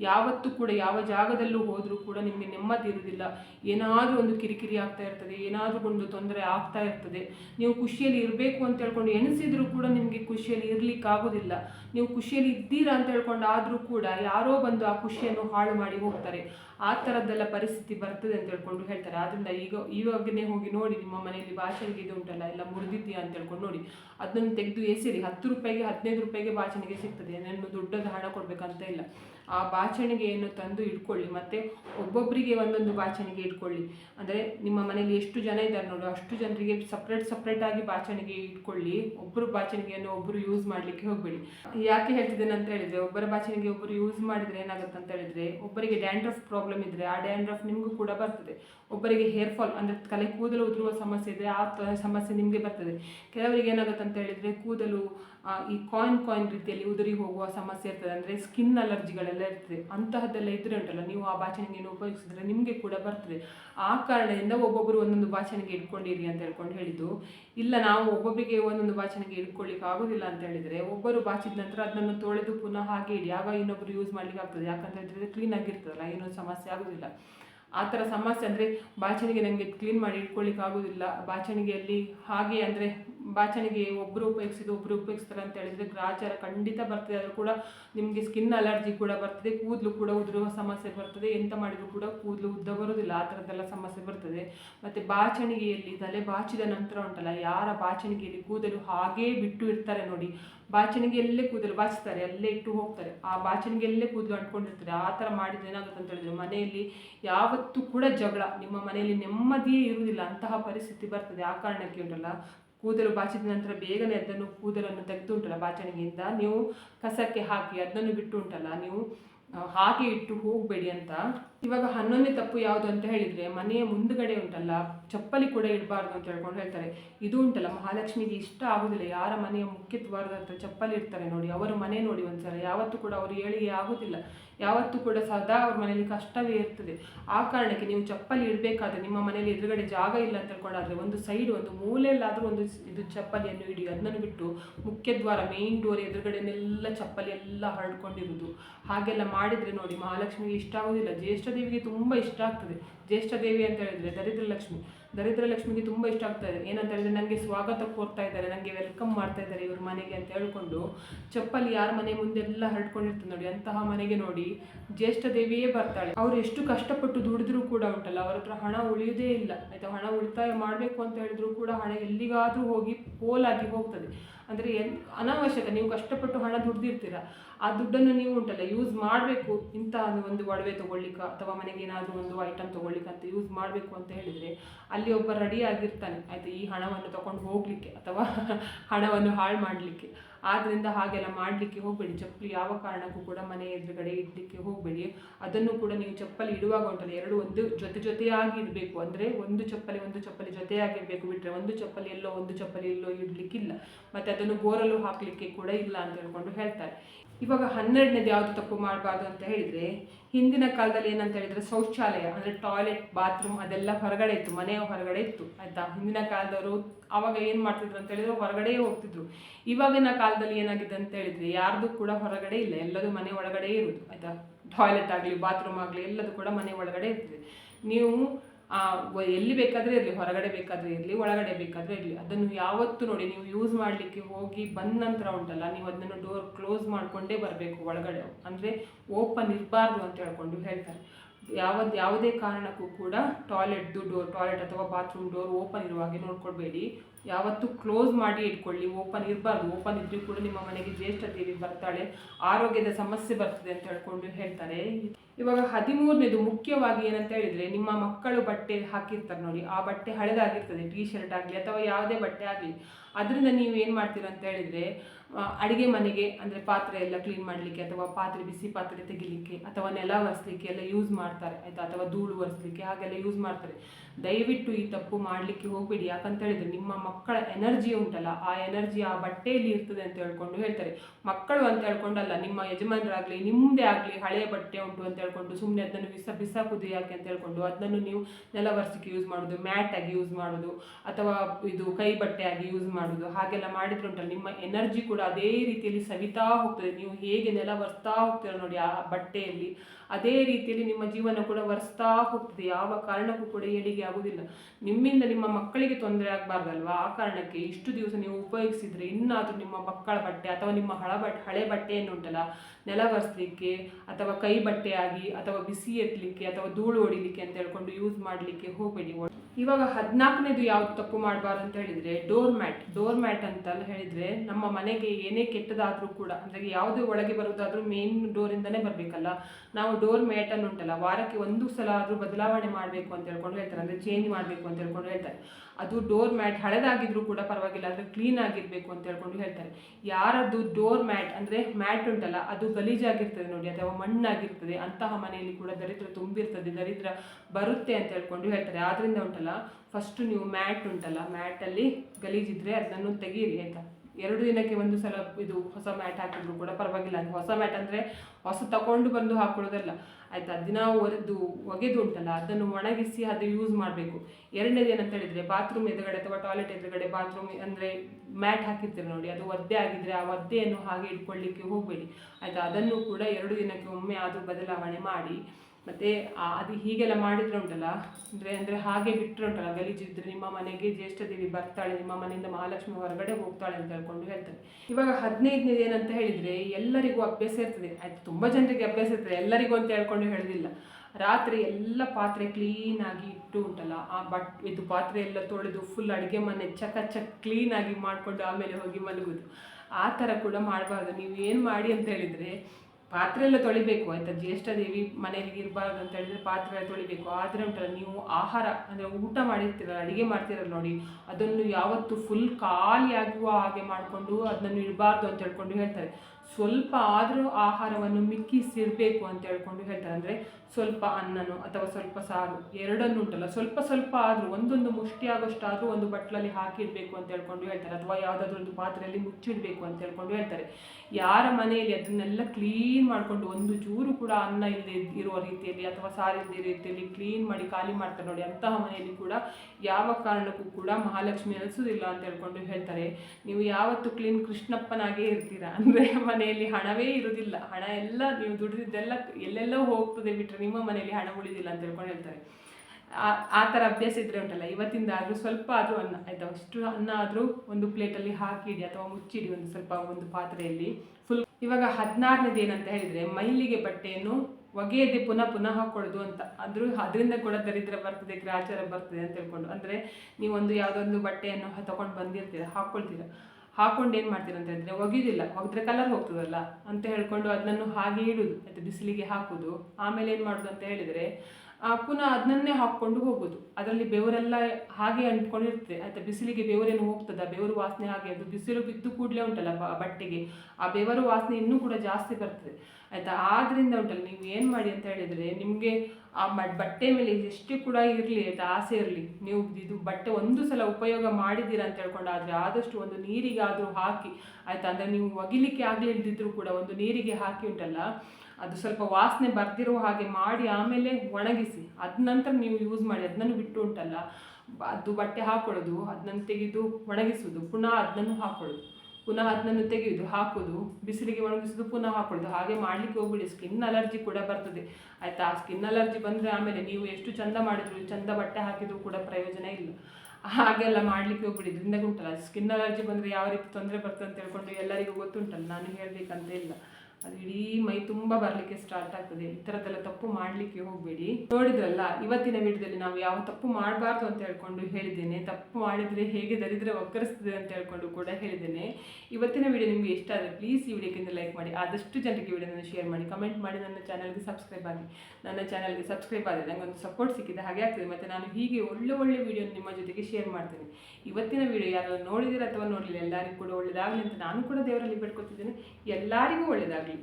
A: ಯಾವತ್ತೂ ಕೂಡ ಯಾವ ಜಾಗದಲ್ಲೂ ಹೋದರೂ ಕೂಡ ನಿಮಗೆ ನೆಮ್ಮದಿ ಇರುವುದಿಲ್ಲ. ಏನಾದರೂ ಒಂದು ಕಿರಿಕಿರಿ ಆಗ್ತಾ ಇರ್ತದೆ, ಏನಾದರೂ ಒಂದು ತೊಂದರೆ ಆಗ್ತಾ ಇರ್ತದೆ. ನೀವು ಖುಷಿಯಲ್ಲಿ ಇರಬೇಕು ಅಂತ ಹೇಳ್ಕೊಂಡು ಎಣಿಸಿದ್ರು ಕೂಡ ನಿಮಗೆ ಖುಷಿಯಲ್ಲಿ ಇರ್ಲಿಕ್ಕೆ ಆಗೋದಿಲ್ಲ ನೀವು ಖುಷಿಯಲ್ಲಿ ಇದ್ದೀರಾ ಅಂತ ಹೇಳ್ಕೊಂಡು ಆದರೂ ಕೂಡ ಯಾರೋ ಬಂದು ಆ ಖುಷಿಯನ್ನು ಹಾಳು ಮಾಡಿ ಹೋಗ್ತಾರೆ. ಆ ಥರದ್ದೆಲ್ಲ ಪರಿಸ್ಥಿತಿ ಬರ್ತದೆ ಅಂತ ಹೇಳ್ಕೊಂಡು ಹೇಳ್ತಾರೆ. ಆದ್ದರಿಂದ ಈಗ ಇವಾಗನೇ ಹೋಗಿ ನೋಡಿ, ನಿಮ್ಮ ಮನೆಯಲ್ಲಿ ಬಾಚಣಿಗೆ ಇದು ಉಂಟಲ್ಲ, ಎಲ್ಲ ಮುರಿದಿದೆಯಾ ಅಂತ ಹೇಳ್ಕೊಂಡು ನೋಡಿ. ಅದನ್ನು ತೆಗೆದು ಎಸಿರಿ. ಹತ್ತು ರೂಪಾಯಿಗೆ, ಹದಿನೈದು ರೂಪಾಯಿಗೆ ಬಾಚಣಿಗೆ ಸಿಗ್ತದೆ. ಏನೇನು ದೊಡ್ಡದು ಹಣ ಕೊಡಬೇಕಂತ ಇಲ್ಲ. ಆ ಬಾಚಣಿಗೆಯನ್ನು ತಂದು ಇಟ್ಕೊಳ್ಳಿ. ಮತ್ತು ಒಬ್ಬೊಬ್ಬರಿಗೆ ಒಂದೊಂದು ಬಾಚಣಿಗೆ ಇಟ್ಕೊಳ್ಳಿ. ಅಂದರೆ ನಿಮ್ಮ ಮನೆಯಲ್ಲಿ ಎಷ್ಟು ಜನ ಇದ್ದಾರೆ ನೋಡಿ, ಅಷ್ಟು ಜನರಿಗೆ ಸಪ್ರೇಟ್ ಸಪ್ರೇಟಾಗಿ ಬಾಚಣಿಗೆ ಇಟ್ಕೊಳ್ಳಿ. ಒಬ್ಬರು ಬಾಚಣಿಗೆಯನ್ನು ಒಬ್ಬರು ಯೂಸ್ ಮಾಡಲಿಕ್ಕೆ ಹೋಗಬೇಡಿ. ಯಾಕೆ ಹೇಳ್ತಿದ್ದೇನೆ ಅಂತ ಹೇಳಿದರೆ, ಒಬ್ಬರ ಬಾಚಣಿಗೆ ಒಬ್ಬರು ಯೂಸ್ ಮಾಡಿದರೆ ಏನಾಗುತ್ತೆ ಅಂತ ಹೇಳಿದರೆ, ಒಬ್ಬರಿಗೆ ಡ್ಯಾಂಡ್ರಫ್ ಪ್ರಾಬ್ಲಮ್ ಇದ್ದರೆ ಆ ಡ್ಯಾಂಡ್ರಫ್ ನಿಮಗೂ ಕೂಡ ಬರ್ತದೆ. ಒಬ್ಬರಿಗೆ ಹೇರ್ ಫಾಲ್ ಅಂದರೆ ತಲೆ ಕೂದಲು ಉದುರುವ ಸಮಸ್ಯೆ ಇದ್ದರೆ ಆ ಸಮಸ್ಯೆ ನಿಮಗೆ ಬರ್ತದೆ. ಕೆಲವರಿಗೆ ಏನಾಗುತ್ತೆ ಅಂತ ಹೇಳಿದರೆ, ಕೂದಲು ಈ ಕಾಯಿನ್ ಕಾಯಿನ್ ರೀತಿಯಲ್ಲಿ ಉದುರಿ ಹೋಗುವ ಸಮಸ್ಯೆ ಇರ್ತದೆ. ಅಂದರೆ ಸ್ಕಿನ್ ಅಲರ್ಜಿಗಳೆಲ್ಲ ಇರ್ತದೆ. ಅಂತಹದ್ದೆಲ್ಲ ಇದ್ರೆ ಉಂಟಲ್ಲ, ನೀವು ಆ ಬಾಚಣಿಗೆಯನ್ನು ಉಪಯೋಗಿಸಿದ್ರೆ ನಿಮಗೆ ಕೂಡ ಬರ್ತದೆ. ಆ ಕಾರಣದಿಂದ ಒಬ್ಬೊಬ್ಬರು ಒಂದೊಂದು ಬಾಚಣಿಗೆ ಇಟ್ಕೊಂಡಿರಿ ಅಂತ ಹೇಳ್ಕೊಂಡು ಹೇಳಿದ್ದು. ಇಲ್ಲ, ನಾವು ಒಬ್ಬೊಬ್ಬರಿಗೆ ಒಂದೊಂದು ಬಾಚಣಿಗೆ ಇಟ್ಕೊಳ್ಳಿಕ್ಕೆ ಆಗೋದಿಲ್ಲ ಅಂತ ಹೇಳಿದರೆ, ಒಬ್ಬರು ಬಾಚಿದ ನಂತರ ಅದನ್ನು ತೊಳೆದು ಪುನಃ ಹಾಗೆ ಇಡಿ. ಆಗ ಇನ್ನೊಬ್ಬರು ಯೂಸ್ ಮಾಡ್ಲಿಕ್ಕೆ ಆಗ್ತದೆ. ಯಾಕಂತ ಹೇಳಿದ್ರೆ ಕ್ಲೀನ್ ಆಗಿರ್ತದಲ್ಲ, ಏನೂ ಸಮಸ್ಯೆ ಆಗೋದಿಲ್ಲ. ಆ ಥರ ಸಮಸ್ಯೆ ಅಂದರೆ ಬಾಚಣಿಗೆ ನನಗೆ ಕ್ಲೀನ್ ಮಾಡಿ ಇಟ್ಕೊಳ್ಳಿಕ್ಕೆ ಆಗೋದಿಲ್ಲ. ಬಾಚಣಿಗೆಯಲ್ಲಿ ಹಾಗೆ ಅಂದರೆ ಬಾಚಣಿಗೆ ಒಬ್ಬರು ಉಪಯೋಗಿಸಿದ್ದು ಒಬ್ಬರು ಉಪಯೋಗಿಸ್ತಾರೆ ಅಂತ ಹೇಳಿದರೆ ಗ್ರಾಚಾರ ಖಂಡಿತ ಬರ್ತದೆ. ಅದು ಕೂಡ ನಿಮಗೆ ಸ್ಕಿನ್ ಅಲರ್ಜಿ ಕೂಡ ಬರ್ತದೆ, ಕೂದಲು ಕೂಡ ಉದುರುವ ಸಮಸ್ಯೆ ಬರ್ತದೆ, ಎಂತ ಮಾಡಿದರೂ ಕೂಡ ಕೂದಲು ಉದ್ದ ಬರೋದಿಲ್ಲ, ಆ ಥರದ್ದೆಲ್ಲ ಸಮಸ್ಯೆ ಬರ್ತದೆ. ಮತ್ತು ಬಾಚಣಿಗೆಯಲ್ಲಿ, ತಲೆ ಬಾಚಿದ ನಂತರ ಉಂಟಲ್ಲ, ಯಾರ ಬಾಚಣಿಗೆಯಲ್ಲಿ ಕೂದಲು ಹಾಗೇ ಬಿಟ್ಟು ಇರ್ತಾರೆ ನೋಡಿ. ಬಾಚಣಿಗೆಯಲ್ಲೇ ಕೂದಲು ಬಾಚ್ತಾರೆ ಅಲ್ಲೇ ಇಟ್ಟು ಹೋಗ್ತಾರೆ. ಆ ಬಾಚಣಿಗೆಯಲ್ಲೇ ಕೂದಲು ಅಂಟ್ಕೊಂಡಿರ್ತಾರೆ. ಆ ಥರ ಮಾಡಿದ್ರೆ ಏನಾಗುತ್ತೆ ಅಂತ ಹೇಳಿದ್ರೆ ಮನೆಯಲ್ಲಿ ಯಾವತ್ತೂ ಕೂಡ ಜಗಳ, ನಿಮ್ಮ ಮನೆಯಲ್ಲಿ ನೆಮ್ಮದಿಯೇ ಇರುವುದಿಲ್ಲ, ಅಂತಹ ಪರಿಸ್ಥಿತಿ ಬರ್ತದೆ. ಆ ಕಾರಣಕ್ಕೆ ಉಂಟಲ್ಲ. ಕೂದಲು ಬಾಚಿದ ನಂತರ ಬೇಗನೆ ಅದನ್ನು ಕೂದಲನ್ನು ತೆಗೆದು ಉಂಟಲ್ಲ ಬಾಚಣಿಗೆಯಿಂದ. ನೀವು ಕಸಕ್ಕೆ ಹಾಕಿ ಅದನ್ನು ಬಿಟ್ಟು ಉಂಟಲ್ಲ ನೀವು ಹಾಕಿ ಇಟ್ಟು ಹೋಗಬೇಡಿ ಅಂತ. ಇವಾಗ ಹನ್ನೊಂದನೇ ತಪ್ಪು ಯಾವುದು ಅಂತ ಹೇಳಿದರೆ ಮನೆಯ ಮುಂದುಗಡೆ ಉಂಟಲ್ಲ, ಚಪ್ಪಲಿ ಕೂಡ ಇಡಬಾರ್ದು ಅಂತ ಹೇಳ್ಕೊಂಡು ಹೇಳ್ತಾರೆ. ಇದು ಉಂಟಲ್ಲ, ಮಹಾಲಕ್ಷ್ಮಿಗೆ ಇಷ್ಟ ಆಗೋದಿಲ್ಲ. ಯಾರ ಮನೆಯ ಮುಖ್ಯ ದ್ವಾರದ ಚಪ್ಪಲಿ ಇರ್ತಾರೆ ನೋಡಿ, ಅವರ ಮನೆ ನೋಡಿ ಒಂದ್ಸಲ. ಯಾವತ್ತೂ ಕೂಡ ಅವರು ಏಳಿಗೆ ಆಗೋದಿಲ್ಲ. ಯಾವತ್ತೂ ಕೂಡ ಸದಾ ಅವ್ರ ಮನೆಯಲ್ಲಿ ಕಷ್ಟವೇ ಇರ್ತದೆ. ಆ ಕಾರಣಕ್ಕೆ ನೀವು ಚಪ್ಪಲಿ ಇಡಬೇಕಾದ್ರೆ ನಿಮ್ಮ ಮನೆಯಲ್ಲಿ ಎದುರುಗಡೆ ಜಾಗ ಇಲ್ಲ ಅಂತ ಹೇಳ್ಕೊಂಡಾದರೆ ಒಂದು ಸೈಡ್ ಒಂದು ಮೂಲೆಯಲ್ಲಾದರೂ ಒಂದು ಇದು ಚಪ್ಪಲಿಯನ್ನು ಇಡಿ. ಅದನ್ನು ಬಿಟ್ಟು ಮುಖ್ಯ ದ್ವಾರ ಮೇನ್ ಡೋರ್ ಎದುರುಗಡೆನೆಲ್ಲ ಚಪ್ಪಲಿ ಎಲ್ಲ ಹರಡ್ಕೊಂಡಿರೋದು ಹಾಗೆಲ್ಲ ಮಾಡಿದರೆ ನೋಡಿ ಮಹಾಲಕ್ಷ್ಮಿಗೆ ಇಷ್ಟ ಆಗೋದಿಲ್ಲ ಜ್ಯೇಷ್ಠ ದೇವಿಗೆ ತುಂಬ ಇಷ್ಟ ಆಗ್ತದೆ. ಜ್ಯೇಷ್ಠ ದೇವಿ ಅಂತ ಹೇಳಿದರೆ ದರಿದ್ರ ಲಕ್ಷ್ಮಿ ದರಿದ್ರ ಲಕ್ಷ್ಮಿಗೆ ತುಂಬ ಇಷ್ಟ ಆಗ್ತದೆ ಏನಂತ ಹೇಳಿದ್ರೆ ನನಗೆ ಸ್ವಾಗತ ಕೋರ್ತಾ ಇದ್ದಾರೆ. ನನಗೆ ವೆಲ್ಕಮ್ ಮಾಡ್ತಾ ಇದ್ದಾರೆ ಇವ್ರ ಮನೆಗೆ ಅಂತ ಹೇಳ್ಕೊಂಡು ಚಪ್ಪಲಿ ಯಾರ ಮನೆ ಮುಂದೆ ಎಲ್ಲ ಹರಡ್ಕೊಂಡಿರ್ತದೆ ನೋಡಿ. ಅಂತಹ ಮನೆಗೆ ನೋಡಿ ಜ್ಯೇಷ್ಠ ದೇವಿಯೇ ಬರ್ತಾಳೆ. ಅವ್ರು ಎಷ್ಟು ಕಷ್ಟಪಟ್ಟು ದುಡಿದ್ರೂ ಕೂಡ ಉಂಟಲ್ಲ, ಅವ್ರ ಹತ್ರ ಹಣ ಉಳಿಯೋದೇ ಇಲ್ಲ. ಆಯಿತಾ? ಹಣ ಉಳಿತಾಯ ಮಾಡಬೇಕು ಅಂತ ಹೇಳಿದ್ರು ಕೂಡ ಹಣ ಎಲ್ಲಿಗಾದರೂ ಹೋಗಿ ಪೋಲಾಗಿ ಹೋಗ್ತದೆ. ಅಂದರೆ ಎನ್ ಅನಾವಶ್ಯಕ, ನೀವು ಕಷ್ಟಪಟ್ಟು ಹಣ ದುಡ್ದಿರ್ತೀರ, ಆ ದುಡ್ಡನ್ನು ನೀವು ಉಂಟಲ್ಲ ಯೂಸ್ ಮಾಡಬೇಕು ಇಂಥ ಒಂದು ಒಡವೆ ತೊಗೊಳ್ಲಿಕ್ಕೆ ಅಥವಾ ಮನೆಗೆ ಏನಾದರೂ ಒಂದು ಐಟಮ್ ತೊಗೊಳ್ಲಿಕ್ಕೆ ಅಂತ ಯೂಸ್ ಮಾಡಬೇಕು ಅಂತ ಹೇಳಿದರೆ ಅಲ್ಲಿ ಒಬ್ಬ ರೆಡಿ ಆಗಿರ್ತಾನೆ, ಆಯಿತು ಈ ಹಣವನ್ನು ತಗೊಂಡು ಹೋಗಲಿಕ್ಕೆ ಅಥವಾ ಹಣವನ್ನು ಹಾಳು ಮಾಡಲಿಕ್ಕೆ. ಆದ್ದರಿಂದ ಹಾಗೆಲ್ಲ ಮಾಡಲಿಕ್ಕೆ ಹೋಗಬೇಡಿ. ಚಪ್ಪಲಿ ಯಾವ ಕಾರಣಕ್ಕೂ ಕೂಡ ಮನೆ ಎದುರುಗಡೆ ಇಡಲಿಕ್ಕೆ ಹೋಗಬೇಡಿ. ಅದನ್ನು ಕೂಡ ನೀವು ಚಪ್ಪಲಿ ಇಡುವಾಗ ಉಂಟಲ್ಲ, ಎರಡು ಒಂದು ಜೊತೆ ಜೊತೆಯಾಗಿ ಇಡಬೇಕು. ಅಂದರೆ ಒಂದು ಚಪ್ಪಲಿ ಒಂದು ಚಪ್ಪಲಿ ಜೊತೆಯಾಗಿರಬೇಕು ಬಿಟ್ಟರೆ ಒಂದು ಚಪ್ಪಲಿ ಎಲ್ಲೋ ಒಂದು ಚಪ್ಪಲಿ ಎಲ್ಲೋ ಇಡಲಿಕ್ಕಿಲ್ಲ. ಮತ್ತು ಅದನ್ನು ಬೋರಲು ಹಾಕಲಿಕ್ಕೆ ಕೂಡ ಇಲ್ಲ ಅಂತ ಹೇಳ್ಕೊಂಡು ಹೇಳ್ತಾರೆ. ಇವಾಗ ಹನ್ನೆರಡನೇದು ಯಾವುದು ತಪ್ಪು ಮಾಡಬಾರ್ದು ಅಂತ ಹೇಳಿದರೆ, ಹಿಂದಿನ ಕಾಲದಲ್ಲಿ ಏನಂತ ಹೇಳಿದರೆ ಶೌಚಾಲಯ, ಅಂದರೆ ಟಾಯ್ಲೆಟ್ ಬಾತ್ರೂಮ್ ಅದೆಲ್ಲ ಹೊರಗಡೆ ಇತ್ತು, ಮನೆಯ ಹೊರಗಡೆ ಇತ್ತು, ಆಯಿತಾ? ಹಿಂದಿನ ಕಾಲದವರು ಆವಾಗ ಏನು ಮಾಡ್ತಿದ್ರು ಅಂತ ಹೇಳಿದ್ರೆ ಹೊರಗಡೆಯೇ ಹೋಗ್ತಿದ್ರು. ಇವಾಗಿನ ಕಾಲದಲ್ಲಿ ಏನಾಗಿದೆ ಅಂತ ಹೇಳಿದರೆ, ಯಾರ್ದು ಕೂಡ ಹೊರಗಡೆ ಇಲ್ಲ, ಎಲ್ಲದೂ ಮನೆ ಒಳಗಡೆ ಇರೋದು, ಆಯಿತಾ? ಟಾಯ್ಲೆಟ್ ಆಗಲಿ ಬಾತ್ರೂಮ್ ಆಗಲಿ, ಎಲ್ಲದೂ ಕೂಡ ಮನೆ ಒಳಗಡೆ ಇರ್ತದೆ. ನೀವು ಎಲ್ಲಿ ಬೇಕಾದರೆ ಇರಲಿ, ಹೊರಗಡೆ ಬೇಕಾದರೆ ಇರಲಿ, ಒಳಗಡೆ ಬೇಕಾದರೆ ಇರಲಿ, ಅದನ್ನು ಯಾವತ್ತೂ ನೋಡಿ ನೀವು ಯೂಸ್ ಮಾಡಲಿಕ್ಕೆ ಹೋಗಿ ಬಂದ ನಂತರ ಉಂಟಲ್ಲ, ನೀವು ಅದನ್ನು ಡೋರ್ ಕ್ಲೋಸ್ ಮಾಡಿಕೊಂಡೇ ಬರಬೇಕು ಒಳಗಡೆ. ಅಂದರೆ ಓಪನ್ ಇರಬಾರ್ದು ಅಂತ ಹೇಳ್ಕೊಂಡು ಹೇಳ್ತಾರೆ. ಯಾವುದು ಯಾವುದೇ ಕಾರಣಕ್ಕೂ ಕೂಡ ಟಾಯ್ಲೆಟ್ದು ಡೋರ್ ಟಾಯ್ಲೆಟ್ ಅಥವಾ ಬಾತ್ರೂಮ್ ಡೋರ್ ಓಪನ್ ಇರುವ ಹಾಗೆ ನೋಡ್ಕೊಳ್ಬೇಡಿ. ಯಾವತ್ತೂ ಕ್ಲೋಸ್ ಮಾಡಿ ಇಟ್ಕೊಳ್ಳಿ, ಓಪನ್ ಇರಬಾರ್ದು, ಓಪನ್ ಇದ್ದರೂ ಕೂಡ ನಿಮ್ಮ ಮನೆಗೆ ಜ್ಯೇಷ್ಠ ದೇವಿ ಬರ್ತಾಳೆ, ಆರೋಗ್ಯದ ಸಮಸ್ಯೆ ಬರ್ತದೆ ಅಂತ ಹೇಳ್ಕೊಂಡು ಹೇಳ್ತಾರೆ. ಇವಾಗ ಹದಿಮೂರನೇದು ಮುಖ್ಯವಾಗಿ ಏನಂತ ಹೇಳಿದ್ರೆ, ನಿಮ್ಮ ಮಕ್ಕಳು ಬಟ್ಟೆ ಹಾಕಿರ್ತಾರೆ ನೋಡಿ, ಆ ಬಟ್ಟೆ ಹಳೆದಾಗಿರ್ತದೆ ಟೀ ಶರ್ಟ್ ಆಗಲಿ ಅಥವಾ ಯಾವುದೇ ಬಟ್ಟೆ ಆಗಲಿ. ಅದರಿಂದ ನೀವು ಏನು ಮಾಡ್ತೀರ ಅಂತ ಹೇಳಿದರೆ ಅಡುಗೆ ಮನೆಗೆ ಅಂದರೆ ಪಾತ್ರೆ ಎಲ್ಲ ಕ್ಲೀನ್ ಮಾಡಲಿಕ್ಕೆ ಅಥವಾ ಪಾತ್ರೆ, ಬಿಸಿ ಪಾತ್ರೆ ತೆಗಿಲಿಕ್ಕೆ ಅಥವಾ ನೆಲ ಒರೆಸ್ಲಿಕ್ಕೆ ಎಲ್ಲ ಯೂಸ್ ಮಾಡ್ತಾರೆ, ಆಯಿತಾ? ಅಥವಾ ಧೂಳು ಒರೆಸ್ಲಿಕ್ಕೆ ಹಾಗೆಲ್ಲ ಯೂಸ್ ಮಾಡ್ತಾರೆ. ದಯವಿಟ್ಟು ಈ ತಪ್ಪು ಮಾಡಲಿಕ್ಕೆ ಹೋಗಬೇಡಿ. ಯಾಕಂತ ಹೇಳಿದ್ರೆ ನಿಮ್ಮ ಮಕ್ಕಳ ಎನರ್ಜಿ ಉಂಟಲ್ಲ, ಆ ಎನರ್ಜಿ ಆ ಬಟ್ಟೆಯಲ್ಲಿ ಇರ್ತದೆ ಅಂತ ಹೇಳ್ಕೊಂಡು ಹೇಳ್ತಾರೆ. ಮಕ್ಕಳು ಅಂತ ಹೇಳ್ಕೊಂಡಲ್ಲ, ನಿಮ್ಮ ಯಜಮಾನರಾಗಲಿ ನಿಮ್ಮದೇ ಆಗಲಿ ಹಳೆಯ ಬಟ್ಟೆ ಉಂಟು ಅಂತ ಹೇಳ್ಕೊಂಡು ಸುಮ್ಮನೆ ಅದನ್ನು ಬಿಸ ಬಿಸಾಕುದು ಯಾಕೆ ಅಂತ ಹೇಳ್ಕೊಂಡು ಅದನ್ನು ನೀವು ನೆಲ ವರ್ಷಕ್ಕೆ ಯೂಸ್ ಮಾಡೋದು, ಮ್ಯಾಟ್ ಆಗಿ ಯೂಸ್ ಮಾಡೋದು, ಅಥವಾ ಇದು ಕೈ ಬಟ್ಟೆ ಆಗಿ ಯೂಸ್ ಮಾಡೋದು, ಹಾಗೆಲ್ಲ ಮಾಡಿದ್ರೆ ಉಂಟಲ್ಲ. ನಿಮ್ಮ ಎನರ್ಜಿ ಕೂಡ ಅದೇ ರೀತಿಯಲ್ಲಿ ಸವಿತಾ ಹೋಗ್ತದೆ. ನೀವು ಹೇಗೆ ನೆಲ ಬರ್ತಾ ಹೋಗ್ತೀರ ನೋಡಿ ಆ ಬಟ್ಟೆಯಲ್ಲಿ ಅದೇ ರೀತಿಯಲ್ಲಿ ನಿಮ್ಮ ಜೀವನ ಕೂಡ ಒರೆಸ್ತಾ ಹೋಗ್ತದೆ. ಯಾವ ಕಾರಣಕ್ಕೂ ಕೂಡ ಏಳಿಗೆ ಆಗುವುದಿಲ್ಲ. ನಿಮ್ಮಿಂದ ನಿಮ್ಮ ಮಕ್ಕಳಿಗೆ ತೊಂದರೆ ಆಗಬಾರ್ದಲ್ವಾ? ಆ ಕಾರಣಕ್ಕೆ ಇಷ್ಟು ದಿವಸ ನೀವು ಉಪಯೋಗಿಸಿದ್ರೆ ಇನ್ನಾದರೂ ನಿಮ್ಮ ಮಕ್ಕಳ ಬಟ್ಟೆ ಅಥವಾ ನಿಮ್ಮ ಹಳ ಬಟ್ಟೆ ಹಳೆ ಬಟ್ಟೆಯನ್ನು ಉಂಟಲ್ಲ, ನೆಲ ಒರೆಸ್ಲಿಕ್ಕೆ ಅಥವಾ ಕೈ ಬಟ್ಟೆಯಾಗಿ ಅಥವಾ ಬಿಸಿ ಎತ್ತಲಿಕ್ಕೆ ಅಥವಾ ಧೂಳು ಹೊಡಿಲಿಕ್ಕೆ ಅಂತ ಹೇಳ್ಕೊಂಡು ಯೂಸ್ ಮಾಡಲಿಕ್ಕೆ ಹೋಗಬೇಡಿ. ಇವಾಗ ಹದಿನಾಲ್ಕನೇದು ಯಾವ್ದು ತಪ್ಪು ಮಾಡಬಾರ್ದು ಅಂತ ಹೇಳಿದ್ರೆ ಡೋರ್ ಮ್ಯಾಟ್ ಡೋರ್ ಮ್ಯಾಟ್ ಅಂತ ಹೇಳಿದ್ರೆ ನಮ್ಮ ಮನೆಗೆ ಏನೇ ಕೆಟ್ಟದಾದರೂ ಕೂಡ, ಅಂದ್ರೆ ಯಾವುದೇ ಒಳಗೆ ಬರೋದಾದರೂ ಮೇನ್ ಡೋರಿಂದನೇ ಬರಬೇಕಲ್ಲ. ನಾವು ಡೋರ್ ಮ್ಯಾಟ್ ಅನ್ನು ಉಂಟಲ್ಲ ವಾರಕ್ಕೆ ಒಂದು ಸಲ ಆದ್ರೂ ಬದಲಾವಣೆ ಮಾಡಬೇಕು ಅಂತ ಹೇಳ್ಕೊಂಡು ಹೇಳ್ತಾರೆ, ಅಂದ್ರೆ ಚೇಂಜ್ ಮಾಡಬೇಕು ಅಂತ ಹೇಳ್ಕೊಂಡು ಹೇಳ್ತಾರೆ. ಅದು ಡೋರ್ ಮ್ಯಾಟ್ ಹಳೆದಾಗಿದ್ರೂ ಕೂಡ ಪರವಾಗಿಲ್ಲ, ಆದರೆ ಕ್ಲೀನ್ ಆಗಿರಬೇಕು ಅಂತ ಹೇಳ್ಕೊಂಡು ಹೇಳ್ತಾರೆ. ಯಾರದ್ದು ಡೋರ್ ಮ್ಯಾಟ್ ಅಂದ್ರೆ ಮ್ಯಾಟ್ ಉಂಟಲ್ಲ, ಅದು ಗಲೀಜಾಗಿರ್ತದೆ ನೋಡಿ, ಅಥವಾ ಮಣ್ಣಾಗಿರ್ತದೆ, ಅಂತಹ ಮನೆಯಲ್ಲಿ ಕೂಡ ದರಿದ್ರ ತುಂಬಿರ್ತದೆ, ದರಿದ್ರ ಬರುತ್ತೆ ಅಂತ ಹೇಳ್ಕೊಂಡು ಹೇಳ್ತಾರೆ. ಆದ್ರಿಂದ ಉಂಟಲ್ಲ ಫಸ್ಟ್ ನೀವು ಮ್ಯಾಟ್ ಉಂಟಲ್ಲ ಮ್ಯಾಟಲ್ಲಿ ಗಲೀಜಿದ್ರೆ ಅದನ್ನು ತೆಗೀರಿ ಅಂತ. ಎರಡು ದಿನಕ್ಕೆ ಒಂದು ಸಲ ಇದು ಹೊಸ ಮ್ಯಾಟ್ ಹಾಕಿದ್ರು ಕೂಡ ಪರವಾಗಿಲ್ಲ ಹೊಸ ಮ್ಯಾಟ್ ಅಂದರೆ ಹೊಸ ತಗೊಂಡು ಬಂದು ಹಾಕೊಳ್ಳೋದಲ್ಲ. ಆಯ್ತಾ? ದಿನ ಒರೆದು ಒಗೆದು ಉಂಟಲ್ಲ, ಅದನ್ನು ಒಣಗಿಸಿ ಅದು ಯೂಸ್ ಮಾಡಬೇಕು. ಎರಡನೇದು ಏನಂತ ಹೇಳಿದ್ರೆ ಬಾತ್ರೂಮ್ ಎದುರುಗಡೆ ಅಥವಾ ಟಾಯ್ಲೆಟ್ ಎದುರುಗಡೆ ಬಾತ್ರೂಮ್ ಅಂದರೆ ಮ್ಯಾಟ್ ಹಾಕಿರ್ತೀರಿ ನೋಡಿ, ಅದು ಒದ್ದೆ ಆಗಿದ್ರೆ ಆ ಒದ್ದೆಯನ್ನು ಹಾಗೆ ಇಟ್ಕೊಳ್ಳಿಕ್ಕೆ ಹೋಗಬೇಡಿ. ಆಯ್ತಾ? ಅದನ್ನು ಕೂಡ ಎರಡು ದಿನಕ್ಕೆ ಒಮ್ಮೆ ಆದರೂ ಬದಲಾವಣೆ ಮಾಡಿ. ಮತ್ತೆ ಅದು ಹೀಗೆಲ್ಲ ಮಾಡಿದ್ರೆ ಉಂಟಲ್ಲ ಅಂದ್ರೆ ಅಂದ್ರೆ ಹಾಗೆ ಬಿಟ್ಟರೆ ಉಂಟಲ್ಲ ಗಲೀಜಿದ್ರೆ ನಿಮ್ಮ ಮನೆಗೆ ಜ್ಯೇಷ್ಠ ದೇವಿ ಬರ್ತಾಳೆ, ನಿಮ್ಮ ಮನೆಯಿಂದ ಮಹಾಲಕ್ಷ್ಮಿ ಹೊರಗಡೆ ಹೋಗ್ತಾಳೆ ಅಂತ ಹೇಳ್ಕೊಂಡು ಹೇಳ್ತಾರೆ. ಇವಾಗ ಹದಿನೈದನೇದು ಏನಂತ ಹೇಳಿದ್ರೆ ಎಲ್ಲರಿಗೂ ಅಭ್ಯಾಸ ಇರ್ತದೆ. ಆಯ್ತು, ತುಂಬಾ ಜನರಿಗೆ ಅಭ್ಯಾಸ ಇರ್ತದೆ, ಎಲ್ಲರಿಗೂ ಅಂತ ಹೇಳ್ಕೊಂಡು ಹೇಳುದಿಲ್ಲ. ರಾತ್ರಿ ಎಲ್ಲ ಪಾತ್ರೆ ಕ್ಲೀನ್ ಆಗಿ ಇಟ್ಟು ಉಂಟಲ್ಲ, ಆ ಬಟ್, ಇದು ಪಾತ್ರೆ ಎಲ್ಲ ತೊಳೆದು ಫುಲ್ ಅಡುಗೆ ಮನೆ ಚಕ ಚಕ್ ಕ್ಲೀನ್ ಆಗಿ ಮಾಡಿಕೊಂಡು ಆಮೇಲೆ ಹೋಗಿ ಮಲಗೋದು. ಆ ಥರ ಕೂಡ ಮಾಡಬಾರ್ದು. ನೀವು ಏನು ಮಾಡಿ ಅಂತ ಹೇಳಿದ್ರೆ ಪಾತ್ರೆ ಎಲ್ಲ ತೊಳಿಬೇಕು, ಆಯ್ತಾ? ಜ್ಯೇಷ್ಠ ದೇವಿ ಮನೆಯಲ್ಲಿ ಇರಬಾರ್ದು ಅಂತ ಹೇಳಿದ್ರೆ ಪಾತ್ರೆ ಎಲ್ಲ ತೊಳಿಬೇಕು. ಆದರೆ ಉಂಟಲ್ಲ, ನೀವು ಆಹಾರ, ಅಂದರೆ ಊಟ ಮಾಡಿರ್ತೀರಲ್ಲ, ಅಡುಗೆ ಮಾಡ್ತೀರಲ್ಲ ನೋಡಿ, ಅದನ್ನು ಯಾವತ್ತು ಫುಲ್ ಖಾಲಿಯಾಗುವ ಹಾಗೆ ಮಾಡಿಕೊಂಡು ಅದನ್ನು ಇಡಬಾರ್ದು ಅಂತ ಹೇಳ್ಕೊಂಡು ಹೇಳ್ತಾರೆ. ಸ್ವಲ್ಪ ಆದರೂ ಆಹಾರವನ್ನು ಮಿಕ್ಕಿಸಿರಬೇಕು ಅಂತ ಹೇಳ್ಕೊಂಡು ಹೇಳ್ತಾರೆ. ಅಂದರೆ ಸ್ವಲ್ಪ ಅನ್ನನೋ ಅಥವಾ ಸ್ವಲ್ಪ ಸಾರು, ಎರಡನ್ನು ಉಂಟಲ್ಲ. ಸ್ವಲ್ಪ ಸ್ವಲ್ಪ ಆದರೂ, ಒಂದೊಂದು ಮುಷ್ಟಿ ಆಗೋಷ್ಟಾದರೂ ಒಂದು ಬಟ್ಲಲ್ಲಿ ಹಾಕಿಡಬೇಕು ಅಂತ ಹೇಳ್ಕೊಂಡು ಹೇಳ್ತಾರೆ. ಅಥವಾ ಯಾವುದಾದ್ರೂ ಒಂದು ಪಾತ್ರೆಯಲ್ಲಿ ಮುಚ್ಚಿಡಬೇಕು ಅಂತ ಹೇಳ್ಕೊಂಡು ಹೇಳ್ತಾರೆ. ಯಾರ ಮನೆಯಲ್ಲಿ ಅದನ್ನೆಲ್ಲ ಕ್ಲೀನ್ ಮಾಡಿಕೊಂಡು, ಒಂದು ಚೂರು ಕೂಡ ಅನ್ನ ಇಲ್ಲದೆ ಇರುವ ರೀತಿಯಲ್ಲಿ ಅಥವಾ ಸಾರು ಇಲ್ಲದೆ ರೀತಿಯಲ್ಲಿ ಕ್ಲೀನ್ ಮಾಡಿ, ಖಾಲಿ ಮಾಡ್ತಾರೆ ನೋಡಿ. ಅಂತಹ ಮನೆಯಲ್ಲಿ ಕೂಡ ಯಾವ ಕಾರಣಕ್ಕೂ ಕೂಡ ಮಹಾಲಕ್ಷ್ಮಿ ಅನಿಸೋದಿಲ್ಲ ಅಂತ ಹೇಳ್ಕೊಂಡು ಹೇಳ್ತಾರೆ. ನೀವು ಯಾವತ್ತು ಕ್ಲೀನ್ ಕೃಷ್ಣಪ್ಪನಾಗೇ ಇರ್ತೀರಾ? ಅಂದರೆ ಮನೆಯಲ್ಲಿ ಹಣವೇ ಇರುವುದಿಲ್ಲ. ಹಣ ಎಲ್ಲ ನೀವು ದುಡಿದಿದ್ದೆಲ್ಲ ಎಲ್ಲೆಲ್ಲೋ ಹೋಗ್ತದೆ ಬಿಟ್ಟರೆ ನಿಮ್ಮ ಮನೆಯಲ್ಲಿ ಹಣ ಉಳಿದಿಲ್ಲ ಅಂತ ಹೇಳ್ಕೊಂಡು ಹೇಳ್ತಾರೆ. ಆ- ಥರ ಅಭ್ಯಾಸ ಇದ್ರೆ ಉಂಟಲ್ಲ, ಇವತ್ತಿಂದ ಆದರೂ ಸ್ವಲ್ಪ ಆದರೂ ಅನ್ನ, ಆಯ್ತಾ? ಅಷ್ಟು ಅನ್ನ ಆದರೂ ಒಂದು ಪ್ಲೇಟಲ್ಲಿ ಹಾಕಿಡಿ ಅಥವಾ ಮುಚ್ಚಿಡಿ ಒಂದು ಸ್ವಲ್ಪ ಒಂದು ಪಾತ್ರೆಯಲ್ಲಿ. ಫುಲ್ ಇವಾಗ ಹದಿನಾರನೇದು ಏನಂತ ಹೇಳಿದ್ರೆ, ಮೈಲಿಗೆ ಬಟ್ಟೆಯನ್ನು ಒಗೆಯದೆ ಪುನಃ ಪುನಃ ಹಾಕೊಳ್ಳೋದು ಅಂತ. ಆದರೂ ಅದರಿಂದ ಕೂಡ ದರಿದ್ರ ಬರ್ತದೆ, ಗ್ರಾಚಾರ ಬರ್ತದೆ ಅಂತ ಹೇಳ್ಕೊಂಡು ಅಂದರೆ ನೀವೊಂದು ಯಾವುದೊಂದು ಬಟ್ಟೆಯನ್ನು ತಗೊಂಡು ಬಂದಿರ್ತೀರ ಹಾಕ್ಕೊಳ್ತೀರ ಹಾಕೊಂಡು ಏನು ಮಾಡ್ತೀರ ಅಂತ ಹೇಳಿದ್ರೆ, ಒಗಿದಿಲ್ಲ, ಒಗೆದ್ರೆ ಕಲರ್ ಹೋಗ್ತದಲ್ಲ ಅಂತ ಹೇಳ್ಕೊಂಡು ಅದನ್ನು ಹಾಗೆ ಇಡುದು ಆಯ್ತು ಬಿಸಿಲಿಗೆ ಹಾಕುದು. ಆಮೇಲೆ ಏನು ಮಾಡೋದು ಅಂತ ಹೇಳಿದರೆ ಪುನಃ ಅದನ್ನೇ ಹಾಕ್ಕೊಂಡು ಹೋಗೋದು. ಅದರಲ್ಲಿ ಬೆವರೆಲ್ಲ ಹಾಗೆ ಅಂಟ್ಕೊಂಡಿರ್ತದೆ ಆಯ್ತಾ, ಬಿಸಿಲಿಗೆ ಬೆವರೇನು ಹೋಗ್ತದ? ಬೆವರು ವಾಸನೆ ಹಾಗೆ ಅದು ಬಿಸಿಲು ಬಿದ್ದು ಕೂಡಲೇ ಉಂಟಲ್ಲ ಬಟ್ಟೆಗೆ. ಆ ಬೆವರು ವಾಸನೆ ಇನ್ನೂ ಕೂಡ ಜಾಸ್ತಿ ಬರ್ತದೆ. ಆಯ್ತಾ, ಆದ್ರಿಂದ ಉಂಟಲ್ಲ, ನೀವು ಏನು ಮಾಡಿ ಅಂತ ಹೇಳಿದರೆ, ನಿಮಗೆ ಆ ಬಟ್ಟೆ ಮೇಲೆ ಎಷ್ಟು ಕೂಡ ಇರಲಿ, ಆಯ್ತಾ, ಆಸೆ ಇರಲಿ. ನೀವು ಇದು ಬಟ್ಟೆ ಒಂದು ಸಲ ಉಪಯೋಗ ಮಾಡಿದ್ದೀರಾ ಅಂತ ಹೇಳ್ಕೊಂಡು ಆದರೆ ಆದಷ್ಟು ಒಂದು ನೀರಿಗಾದರೂ ಹಾಕಿ, ಆಯ್ತಾ, ಅಂದರೆ ನೀವು ಒಗಿಲಿಕ್ಕೆ ಆಗಲಿ ಇಲ್ದಿದ್ರು ಕೂಡ ಒಂದು ನೀರಿಗೆ ಹಾಕಿ ಉಂಟಲ್ಲ ಅದು ಸ್ವಲ್ಪ ವಾಸನೆ ಬರ್ದಿರೋ ಹಾಗೆ ಮಾಡಿ ಆಮೇಲೆ ಒಣಗಿಸಿ. ಅದ ನಂತರ ನೀವು ಯೂಸ್ ಮಾಡಿ. ಅದನ್ನು ಬಿಟ್ಟು ಉಂಟಲ್ಲ. ಅದು ಬಟ್ಟೆ ಹಾಕೊಳ್ಳೋದು ಅದನ್ನು ತೆಗೆದು ಒಣಗಿಸೋದು ಪುನಃ ಅದನ್ನು ಹಾಕೊಳ್ಳೋದು. ಪುನಃ ಅದನ್ನು ತೆಗೆಯೋದು ಹಾಕೋದು ಬಿಸಿಲಿಗೆ ಒಣಗಿಸೋದು ಪುನಃ ಹಾಕೊಳ್ಳೋದು. ಹಾಗೆ ಮಾಡಲಿಕ್ಕೆ ಹೋಗ್ಬಿಡಿ. ಸ್ಕಿನ್ ಅಲರ್ಜಿ ಕೂಡ ಬರ್ತದೆ. ಆಯ್ತಾ? ಸ್ಕಿನ್ ಅಲರ್ಜಿ ಬಂದರೆ ಆಮೇಲೆ ನೀವು ಎಷ್ಟು ಚಂದ ಮಾಡಿದ್ರು, ಚಂದ ಬಟ್ಟೆ ಹಾಕಿದ್ರು ಕೂಡ ಪ್ರಯೋಜನ ಇಲ್ಲ. ಹಾಗೆಲ್ಲ ಮಾಡಲಿಕ್ಕೆ ಹೋಗ್ಬಿಡಿ. ಇದರಿಂದ ಉಂಟಲ್ಲ ಸ್ಕಿನ್ ಅಲರ್ಜಿ ಬಂದರೆ ಯಾವ ರೀತಿ ತೊಂದರೆ ಬರ್ತದೆ ಅಂತ ಹೇಳ್ಕೊಂಡು ಎಲ್ಲರಿಗೂ ಗೊತ್ತುಂಟಲ್ಲ. ನಾನು ಹೇಳಬೇಕಂತ ಇಲ್ಲ. ಅದು ಇಡೀ ಮೈ ತುಂಬ ಬರಲಿಕ್ಕೆ ಸ್ಟಾರ್ಟ್ ಆಗ್ತದೆ. ಈ ಥರದ್ದೆಲ್ಲ ತಪ್ಪು ಮಾಡಲಿಕ್ಕೆ ಹೋಗಬೇಡಿ. ನೋಡಿದ್ರಲ್ಲ, ಇವತ್ತಿನ ವಿಡಿಯೋದಲ್ಲಿ ನಾವು ಯಾವ ತಪ್ಪು ಮಾಡಬಾರ್ದು ಅಂತ ಹೇಳ್ಕೊಂಡು ಹೇಳಿದ್ದೇನೆ. ತಪ್ಪು ಮಾಡಿದರೆ ಹೇಗೆ ದರಿದ್ರ ಒಕ್ಕರಿಸ್ತದೆ ಅಂತ ಹೇಳ್ಕೊಂಡು ಕೂಡ ಹೇಳಿದ್ದೇನೆ. ಇವತ್ತಿನ ವಿಡಿಯೋ ನಿಮಗೆ ಇಷ್ಟ ಆದರೆ ಪ್ಲೀಸ್ ಈ ವಿಡಿಯೋಕ್ಕಿಂತ ಲೈಕ್ ಮಾಡಿ. ಆದಷ್ಟು ಜನರಿಗೆ ವಿಡಿಯೋನ ಶೇರ್ ಮಾಡಿ. ಕಮೆಂಟ್ ಮಾಡಿ ನನ್ನ ಚಾನಲ್ಗೆ ಸಬ್ಸ್ಕ್ರೈಬ್ ಆಗಿ ನನ್ನ ಚಾನಲ್ಗೆ ಸಬ್ಸ್ಕ್ರೈಬ್ ಆದರೆ ಒಂದು ಸಪೋರ್ಟ್ ಸಿಕ್ಕಿದೆ ಹಾಗೆ ಆಗ್ತದೆ. ಮತ್ತು ನಾನು ಹೀಗೆ ಒಳ್ಳೆ ಒಳ್ಳೆ ವಿಡಿಯೋ ನಿಮ್ಮ ಜೊತೆಗೆ ಶೇರ್ ಮಾಡ್ತೇನೆ. ಇವತ್ತಿನ ವಿಡಿಯೋ ಯಾರು ನೋಡಿದಿರ ಅಥವಾ ನೋಡಲಿಲ್ಲ, ಎಲ್ಲರಿಗೂ ಕೂಡ ಒಳ್ಳೆಯದಾಗಲಿ ಅಂತ ನಾನು ಕೂಡ ದೇವರಲ್ಲಿ ಬೇಡ್ಕೊತಿದ್ದೇನೆ. ಎಲ್ಲರಿಗೂ ಒಳ್ಳೆಯದಾಗಲಿ